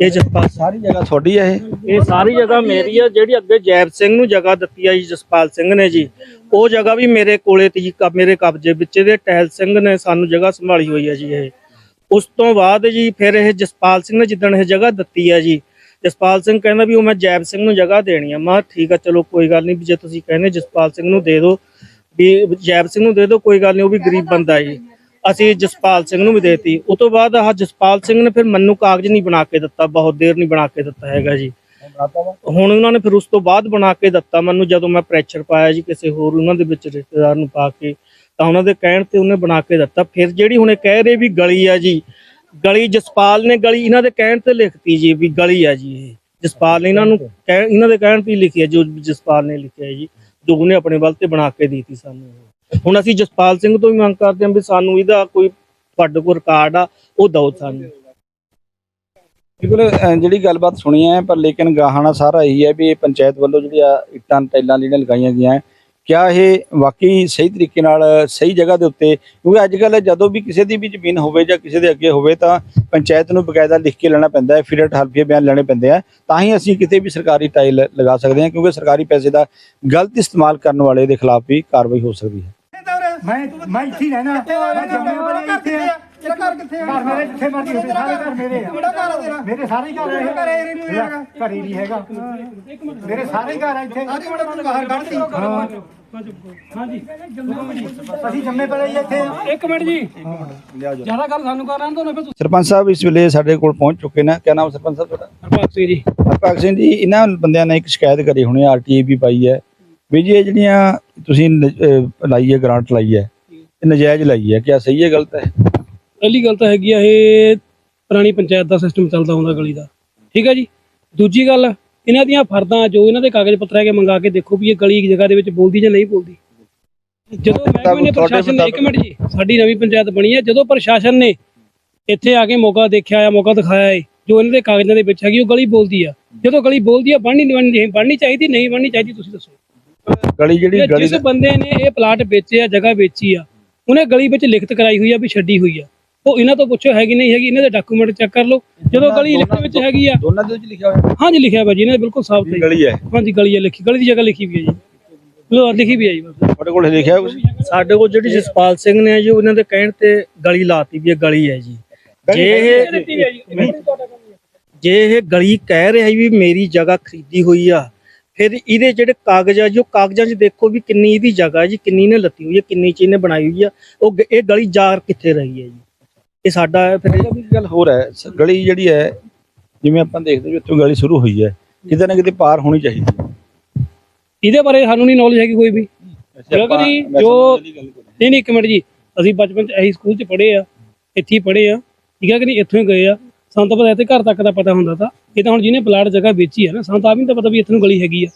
ਇਹ ਜਸਪਾਲ ਸਾਰੀ ਜਗ੍ਹਾ ਤੁਹਾਡੀ ਹੈ ਇਹ? ਇਹ ਸਾਰੀ ਜਗ੍ਹਾ ਮੇਰੀ ਆ, ਜਿਹੜੀ ਅੱਗੇ ਜੈਬ ਸਿੰਘ ਨੂੰ ਜਗ੍ਹਾ ਦਿੱਤੀ ਆ ਜੀ, ਜਸਪਾਲ ਸਿੰਘ ਨੇ ਜੀ। ਉਹ ਜਗ੍ਹਾ ਵੀ ਮੇਰੇ ਕੋਲੇ ਤੀ ਕਬ, ਮੇਰੇ ਕਬਜ਼ੇ ਵਿੱਚ ਇਹਦੇ ਟਹਿਲ ਸਿੰਘ ਨੇ ਸਾਨੂੰ ਜਗ੍ਹਾ ਸੰਭਾਲੀ ਹੋਈ ਹੈ ਜੀ ਇਹ। ਉਸ ਤੋਂ ਬਾਅਦ ਜੀ ਫਿਰ ਇਹ ਜਸਪਾਲ ਸਿੰਘ ਨੇ ਜਿੱਦਣ ਇਹ ਜਗ੍ਹਾ ਦਿੱਤੀ ਆ ਜੀ, ਜਸਪਾਲ ਸਿੰਘ ਕਹਿੰਦਾ ਵੀ ਉਹ ਮੈਂ ਜੈਬ ਸਿੰਘ ਨੂੰ ਜਗ੍ਹਾ ਦੇਣੀ ਆ। ਮੈਂ ਕਿਹਾ ਠੀਕ ਆ, ਚਲੋ ਕੋਈ ਗੱਲ ਨਹੀਂ, ਵੀ ਜੇ ਤੁਸੀਂ ਕਹਿੰਦੇ ਜਸਪਾਲ ਸਿੰਘ ਨੂੰ ਦੇ ਦਿਓ, ਵੀ ਜੈਬ ਸਿੰਘ ਨੂੰ ਦੇ ਦਿਓ, ਕੋਈ ਗੱਲ ਨਹੀਂ, ਉਹ ਵੀ ਗਰੀਬ ਬੰਦਾ ਹੈ ਜੀ। ਅਸੀਂ ਜਸਪਾਲ ਸਿੰਘ ਨੂੰ ਵੀ ਦੇਤੀ। ਉਸ ਤੋਂ ਬਾਅਦ ਆਹ ਜਸਪਾਲ ਸਿੰਘ ਨੇ ਫਿਰ ਮੈਨੂੰ ਕਾਗਜ਼ ਨਹੀਂ ਬਣਾ ਕੇ ਦਿੱਤਾ, ਬਹੁਤ ਦੇਰ ਨਹੀਂ ਬਣਾ ਕੇ ਦਿੱਤਾ ਹੈਗਾ ਜੀ। ਹੁਣ ਉਹਨਾਂ ਨੇ ਫਿਰ ਉਸ ਤੋਂ ਬਾਅਦ ਬਣਾ ਕੇ ਦਿੱਤਾ ਮੈਨੂੰ, ਜਦੋਂ ਮੈਂ ਪ੍ਰੈਸ਼ਰ ਪਾਇਆ ਜੀ ਕਿਸੇ ਹੋਰ ਉਹਨਾਂ ਦੇ ਵਿੱਚ ਰਿਸ਼ਤੇਦਾਰ ਨੂੰ ਪਾ ਕੇ, ਤਾਂ ਉਹਨਾਂ ਦੇ ਕਹਿਣ ਤੇ ਉਹਨੇ ਬਣਾ ਕੇ ਦਿੱਤਾ। ਫਿਰ ਜਿਹੜੀ ਹੁਣ ਇਹ ਕਹਿ ਰਹੇ ਵੀ ਗਲੀ ਆ ਜੀ, ਗਲੀ ਜਸਪਾਲ ਨੇ ਗਲੀ ਇਹਨਾਂ ਦੇ ਕਹਿਣ ਤੇ ਲਿਖਤੀ ਜੀ ਵੀ ਗਲੀ ਆ ਜੀ ਇਹ। ਜਸਪਾਲ ਨੇ ਇਹਨਾਂ ਨੂੰ ਕਹਿ, ਇਹਨਾਂ ਦੇ ਕਹਿਣ ਤੇ ਲਿਖੀ ਹੈ ਜੋ ਜਸਪਾਲ ਨੇ ਲਿਖਿਆ ਜੀ। ਜੋ ਉਹਨੇ ਆਪਣੇ ਵੱਲ ਤੇ ਬਣਾ ਕੇ ਦਿੱਤੀ ਸਾਨੂੰ। ਹੁਣ ਅਸੀਂ ਜਸਪਾਲ ਸਿੰਘ ਤੋਂ ਵੀ ਮੰਗ ਕਰਦੇ ਹਾਂ ਵੀ ਸਾਨੂੰ ਇਹਦਾ ਕੋਈ ਤੁਹਾਡੇ ਕੋਲ ਰਿਕਾਰਡ ਆ, ਉਹ ਦਿਓ ਸਾਨੂੰ। ਬਿਲਕੁਲ ਜਿਹੜੀ ਗੱਲਬਾਤ ਸੁਣੀ ਹੈ, ਪਰ ਲੇਕਿਨ ਗਾਹਣਾ ਸਾਰਾ ਇਹੀ ਹੈ ਵੀ ਇਹ ਪੰਚਾਇਤ ਵੱਲੋਂ ਜਿਹੜੀ ਆ ਇੱਟਾਂ ਟੈਲਾਂ ਜਿਹੜੀਆਂ ਲਗਾਈਆਂ ਗਈਆਂ, ਕਿਆ ਇਹ ਵਾਕਈ ਸਹੀ ਤਰੀਕੇ ਨਾਲ, ਸਹੀ ਜਗ੍ਹਾ ਦੇ ਉੱਤੇ, ਕਿਉਂਕਿ ਅੱਜ ਕੱਲ ਜਦੋਂ ਵੀ ਕਿਸੇ ਦੀ ਵੀ ਜ਼ਮੀਨ ਹੋਵੇ ਜਾਂ ਕਿਸੇ ਦੇ ਅੱਗੇ ਹੋਵੇ ਤਾਂ ਪੰਚਾਇਤ ਨੂੰ ਬਕਾਇਦਾ ਲਿਖ ਕੇ ਲੈਣਾ ਪੈਂਦਾ ਹੈ, ਫਿਰ ਹਲਫੀਏ ਬਿਆਨ ਲੈਣੇ ਪੈਂਦੇ ਆ, ਤਾਂ ਹੀ ਅਸੀਂ ਕਿਤੇ ਵੀ ਸਰਕਾਰੀ ਟਾਈਲ ਲਗਾ ਸਕਦੇ ਹਾਂ, ਕਿਉਂਕਿ ਸਰਕਾਰੀ ਪੈਸੇ ਦਾ ਗਲਤ ਇਸਤੇਮਾਲ ਕਰਨ ਵਾਲੇ ਦੇ ਖਿਲਾਫ ਵੀ ਕਾਰਵਾਈ ਹੋ ਸਕਦੀ ਹੈ। ਮੈਂ ਮੈਂ ਇੱਥੇ ਹੀ ਰਹਿਣਾ। ਮੈਂ ਜੰਮਿਆ ਇੱਥੇ ਆ। ਤੇਰਾ ਘਰ ਕਿੱਥੇ ਆ? ਘਰ ਮੇਰੇ ਜਿੱਥੇ ਮਰਜ਼ੀ ਹੋਵੇ ਸਾਰੇ ਘਰ ਮੇਰੇ ਆ। ਕਿਹੜਾ ਘਰ ਆ ਤੇਰਾ? ਮੇਰੇ ਸਾਰੇ ਘਰ ਆ ਘਰੇ ਨਹੀਂ ਹੈਗਾ। ਘਰੇ ਨਹੀਂ ਹੈਗਾ। ਮੇਰੇ ਸਾਰੇ ਘਰ ਆ ਇੱਥੇ। ਅੱਜ ਬੜਾ ਤੂੰ ਬਾਹਰ ਕੱਢਦੀ ਹਾਂ। ਹਾਂਜੀ। ਅਸੀਂ ਜੰਮੇ ਹੀ ਇੱਥੇ ਆ। ਇੱਕ ਮਿੰਟ ਜੀ। ਜ਼ਿਆਦਾ ਗੱਲ ਸਾਨੂੰ ਕਰ ਰਹੇ ਤੋਂ ਫਿਰ ਸਰਪੰਚ ਸਾਹਿਬ ਇਸ ਵੇਲੇ ਸਾਡੇ ਕੋਲ ਪਹੁੰਚ ਚੁੱਕੇ ਨੇ। ਕਿਆ ਨਾਮ ਸਰਪੰਚ ਸਾਹਿਬ ਤੁਹਾਡਾ? ਹਰਪਾਲ ਸਿੰਘ ਜੀ। ਹਰਪਾਲ ਸਿੰਘ ਜੀ ਇਹਨਾਂ ਬੰਦਿਆਂ ਨੇ ਇੱਕ ਸ਼ਿਕਾਇਤ ਕਰੀ ਹੋਣੀ ਆਰਟੀਏ ਵੀ ਪਾਈ ਹੈ। ਵੀ ਜੀ ਇਹ ਜਿਹੜੀਆਂ ਤੁਸੀਂ ਨ- ਅਹ ਲਾਈ ਹੈ ਗ੍ਰਾਂਟ ਲਾਈ ਹੈ ਇਹ ਨਜਾਇਜ਼ ਲਾਈ ਹੈ ਕਿਆ ਸਹੀ ਹੈ ਗਲਤ ਹੈ? ਪਹਿਲੀ ਗੱਲ ਤਾਂ ਹੈਗੀ ਆ ਇਹ ਪੁਰਾਣੀ ਪੰਚਾਇਤ ਦਾ ਸਿਸਟਮ ਚੱਲਦਾ ਹੁੰਦਾ ਗਲੀ ਦਾ। ਠੀਕ ਹੈ ਜੀ? ਦੂਜੀ ਗੱਲ ਇਹਨਾਂ ਦੀਆਂ ਫਰਦਾਂ ਜੋ ਇਹਨਾਂ ਦੇ ਕਾਗਜ਼ ਪੱਤਰ ਹੈਗੇ ਮੰਗਾ ਕੇ ਦੇਖੋ ਵੀ ਇਹ ਗਲੀ ਇੱਕ ਜਗ੍ਹਾ ਦੇ ਵਿੱਚ ਬੋਲਦੀ ਜਾਂ ਨਹੀਂ ਬੋਲਦੀ। ਜਦੋਂ ਮਹਿਕਮੇ ਨੇ ਤੁਹਾਡੇ ਪ੍ਰਸ਼ਾਸਨ ਨੇ ਇੱਕ ਮਿੰਟ ਜੀ ਸਾਡੀ ਨਵੀਂ ਪੰਚਾਇਤ ਬਣੀ ਹੈ ਜਦੋਂ ਪ੍ਰਸ਼ਾਸਨ ਨੇ ਇੱਥੇ ਆ ਕੇ ਮੌਕਾ ਦੇਖਿਆ ਆ ਮੌਕਾ ਦਿਖਾਇਆ ਹੈ ਜੋ ਇਹਨਾਂ ਦੇ ਕਾਗਜ਼ਾਂ ਦੇ ਵਿੱਚ ਹੈਗੀ ਉਹ ਗਲੀ ਬੋਲਦੀ ਆ। ਜਦੋਂ ਗਲੀ ਬੋਲਦੀ ਆ ਬਣਨੀ ਨਹੀਂ ਬਣਨੀ ਬਣਨੀ ਚਾਹੀਦੀ ਨਹੀਂ ਬਣਨੀ ਚਾਹੀਦੀ ਤੁਸੀਂ ਦੱਸੋ। ਗਲੀ ਜਿਹੜੀ ਗਲੀ ਜਿਸ ਬੰਦੇ ਨੇ ਇਹ ਪਲਾਟ ਵੇਚੇ ਆ ਜਗ੍ਹਾ ਵੇਚੀ ਆ ਉਹਨੇ ਗਲੀ ਵਿੱਚ ਲਿਖਤ ਕਰਾਈ ਹੋਈ ਆ ਵੀ ਛੱਡੀ ਹੋਈ ਆ। ਉਹ ਇਹਨਾਂ ਤੋਂ ਪੁੱਛੋ ਹੈਗੀ ਨਹੀਂ ਹੈਗੀ ਇਹਨਾਂ ਦੇ ਡਾਕੂਮੈਂਟ ਚੈੱਕ ਕਰ ਲਓ। ਜਦੋਂ ਗਲੀ ਲਿਖਤ ਵਿੱਚ ਹੈਗੀ ਆ ਦੋਨਾਂ ਦੇ ਵਿੱਚ ਲਿਖਿਆ ਹੋਇਆ। ਹਾਂਜੀ ਲਿਖਿਆ ਵਾ ਜੀ ਇਹਨਾਂ ਬਿਲਕੁਲ ਸਾਫ਼ ਹੈ ਗਲੀ ਹੈ। ਹਾਂਜੀ ਗਲੀ ਹੈ ਲਿਖੀ ਗਲੀ ਦੀ ਜਗ੍ਹਾ ਲਿਖੀ ਵੀ ਹੈ ਜੀ। ਲੋ ਲਿਖੀ ਵੀ ਹੈ ਜੀ ਬਸ ਤੁਹਾਡੇ ਕੋਲ ਲਿਖਿਆ ਹੋਇਆ ਕੁਛ? ਸਾਡੇ ਕੋਲ ਜਿਹੜੀ ਜਸਪਾਲ ਸਿੰਘ ਨੇ ਜੀ ਉਹਨਾਂ ਦੇ ਕਹਿਣ ਤੇ ਗਲੀ ਲਾਤੀ ਵੀ ਇਹ ਗਲੀ ਹੈ ਜੀ। ਜੇ ਇਹ ਜੇ ਇਹ ਗਲੀ ਕਹਿ ਰਿਹਾ ਵੀ ਮੇਰੀ ਜਗ੍ਹਾ ਖਰੀਦੀ ਹੋਈ ਆ ਫਿਰ ਇਹਦੇ ਜਿਹੜੇ ਕਾਗਜ਼ ਆ ਜੋ ਕਾਗਜ਼ਾਂ 'ਚ ਦੇਖੋ ਵੀ ਕਿੰਨੀ ਇਹਦੀ ਜਗ੍ਹਾ ਹੈ ਜੀ ਕਿੰਨੀ ਨੇ ਲੱਤੀ ਹੋਈ ਹੈ ਕਿੰਨੀ ਚੀਜ਼ ਨੇ ਬਣਾਈ ਹੋਈ ਆ ਉਹ ਗ- ਇਹ ਗਲੀ ਜਾ ਕਿੱਥੇ ਰਹੀ ਹੈ ਜੀ? ਇਹ ਸਾਡਾ ਫਿਰ ਇਹਦਾ ਵੀ ਇੱਕ ਗੱਲ ਹੋਰ ਹੈ ਸ- ਗਲੀ ਜਿਹੜੀ ਹੈ ਜਿਵੇਂ ਆਪਾਂ ਦੇਖਦੇ ਵੀ ਇੱਥੋਂ ਗਲੀ ਸ਼ੁਰੂ ਹੋਈ ਹੈ ਕਿਤੇ ਨਾ ਕਿਤੇ ਪਾਰ ਹੋਣੀ ਚਾਹੀਦੀ ਹੈ। ਇਹਦੇ ਬਾਰੇ ਸਾਨੂੰ ਨਹੀਂ ਨੌਲੇਜ ਹੈਗੀ ਕੋਈ ਵੀ। ਆਪਾਂ- ਵੈਸੇ ਜੋ- ਗੱਲ ਨਹੀਂ। ਨਹੀਂ ਇੱਕ ਮਿੰਟ ਜੀ ਅਸੀਂ ਬਚਪਨ ਚ ਇਹੀ ਸਕੂਲ ਚ ਪੜ੍ਹੇ ਆ ਇੱਥੇ ਹੀ ਪੜ੍ਹੇ ਆ ਠੀਕ ਹੈ ਕਿ ਨਹੀਂ? ਇੱਥੋਂ ਹੀ ਗਏ ਆ। ਸਾਨੂੰ ਤਾਂ ਪਤਾ ਇੱਥੇ ਘਰ ਤੱਕ ਦਾ ਪਤਾ ਹੁੰਦਾ ਤਾਂ। ਇਹ ਤਾਂ ਹੁਣ ਜਿਹਨੇ ਪਲਾਟ ਜਗ੍ਹਾ ਵੇਚੀ ਹੈ ਨਾ ਸਾਨੂੰ ਤਾਂ ਆਪ ਵੀ ਨਹੀਂ ਤਾਂ ਪਤਾ ਵੀ ਇੱਥੇ ਨੂੰ ਗਲੀ ਹੈਗੀ ਆ।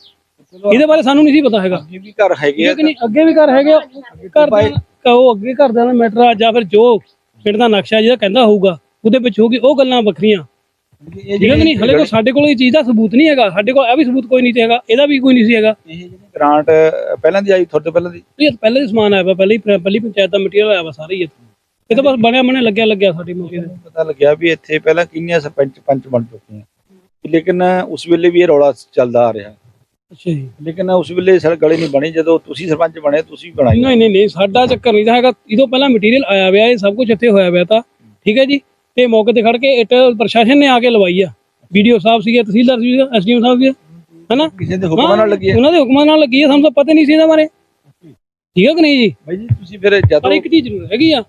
ਇਹਦੇ ਬਾਰੇ ਸਾਨੂੰ ਨਹੀਂ ਸੀ ਪਤਾ ਹੈਗਾ। ਅੱਗੇ ਵੀ ਘਰ ਹੈਗੇ ਆ ਕਿ ਨਹੀਂ ਅੱਗੇ ਵੀ ਘਰ ਹੈਗੇ ਆ। ਘਰ ਦਾ ਉਹ ਅੱਗੇ ਘਰ ਦਾ ਮੈਟਰ ਆ ਜਾਂ ਫਿਰ ਜੋ ਪਿੰਡ ਦਾ ਨਕਸ਼ਾ ਜਿਹਦਾ ਕਹਿੰਦਾ ਹੋਊਗਾ ਉਹਦੇ ਵਿੱਚ ਹੋਊਗੀ ਉਹ ਗੱਲਾਂ ਵੱਖਰੀਆਂ। ਇਹ ਠੀਕ ਹੈ ਕਿ ਨਹੀਂ? ਹਲੇ ਤਾਂ ਸਾਡੇ ਕੋਲ ਇਹ ਚੀਜ਼ ਦਾ ਸਬੂਤ ਨਹੀਂ ਹੈਗਾ। ਸਾਡੇ ਕੋਲ ਇਹ ਵੀ ਸਬੂਤ ਕੋਈ ਨਹੀਂ ਸੀ ਹੈਗਾ ਇਹਦਾ ਵੀ ਕੋਈ ਨਹੀਂ ਸੀ ਹੈਗਾ। ਇਹ ਜਿਹੜੀ ਗ੍ਰਾਂਟ ਪਹਿਲਾਂ ਦੀ ਆਈ ਤੁਹਾਡੇ ਤੋਂ ਪਹਿਲਾਂ ਦੀ? ਇਹ ਤਾਂ ਪਹਿਲੇ ਹੀ ਸਮਾਨ ਆਇਆ ਵਾ ਪਹਿਲੇ ਹੀ ਪਹਿਲੀ ਪੰਚਾਇਤ ਦਾ ਮਟੀਰੀਅਲ ਆਇਆ ਵਾ ਸਾਰਾ ਹੀ ਇੱਥੇ। ਇਹ ਤਾਂ ਬਸ ਬਣਿਆ ਬਣਿਆ ਲੱਗਿਆ ਲੱਗਿਆ ਸਾਡੇ ਮੌਕੇ ਤੇ ਪਤਾ ਲੱਗਿਆ ਵੀ ਇੱਥੇ ਪਹਿਲਾਂ ਕਿੰਨੀਆਂ ਸਰਪੰਚ ਪੰਚ ਬਣ ਚੁੱਕੇ ਆ ਲੇਕਿਨ ਉਸ ਵੇਲੇ ਵੀ ਇਹ ਰੌਲਾ ਚੱਲਦਾ ਆ ਰਿਹਾ। ਅੱਛਾ ਜੀ। ਲੇਕਿਨ ਉਸ ਵੇਲੇ ਸੜ ਗਲੀ ਨਹੀਂ ਬਣੀ ਜਦੋਂ ਤੁਸੀਂ ਸਰਪੰਚ ਬਣੇ ਤੁਸੀਂ ਬਣਾਈ। ਨਹੀਂ ਨਹੀਂ ਨਹੀਂ ਸਾਡਾ ਚੱਕਰ ਨਹੀਂ ਤਾਂ ਹੈਗਾ। ਇਹਦੋਂ ਪਹਿਲਾਂ ਮਟੀਰੀਅਲ ਆਇਆ ਹੋਇਆ ਇਹ ਸਭ ਕੁਝ ਇੱਥੇ ਹੋਇਆ ਹੋਇਆ ਤਾਂ। ਠੀਕ ਹੈ ਜੀ? ਤੇ ਮੌਕੇ ਤੇ ਖੜ ਕੇ ਇੱਟ ਪ੍ਰਸ਼ਾਸਨ ਨੇ ਆ ਕੇ ਲਵਾਈ ਆ। ਵੀਡੀਓ ਸਾਹਿਬ ਸੀਗੇ ਤਹਿਸੀਲਦਾਰ ਸੀਗਾ ਐਸਡੀਐਮ ਸਾਹਿਬ ਸੀਗਾ। ਹਨਾ? ਕਿਸੇ ਦੇ ਹੁਕਮਾਂ ਨਾਲ ਲੱਗੀ ਹੈ ਉਹਨਾਂ ਦੇ ਹੁਕਮਾਂ ਨਾਲ ਲੱਗੀ ਹੈ ਸਾਨੂੰ ਤਾਂ ਪਤਾ ਨਹੀਂ ਸੀ ਇਹਦੇ ਬਾਰੇ। ਠੀਕ ਹੈ ਕਿ ਨਹੀਂ ਜੀ? ਬਾਈ ਜੀ ਤੁਸੀਂ ਫਿਰ ਪਰ ਜਦੋਂ ਇੱਕ ਚੀਜ਼ ਜ਼ਰੂਰ ਹੈਗੀ ਆ।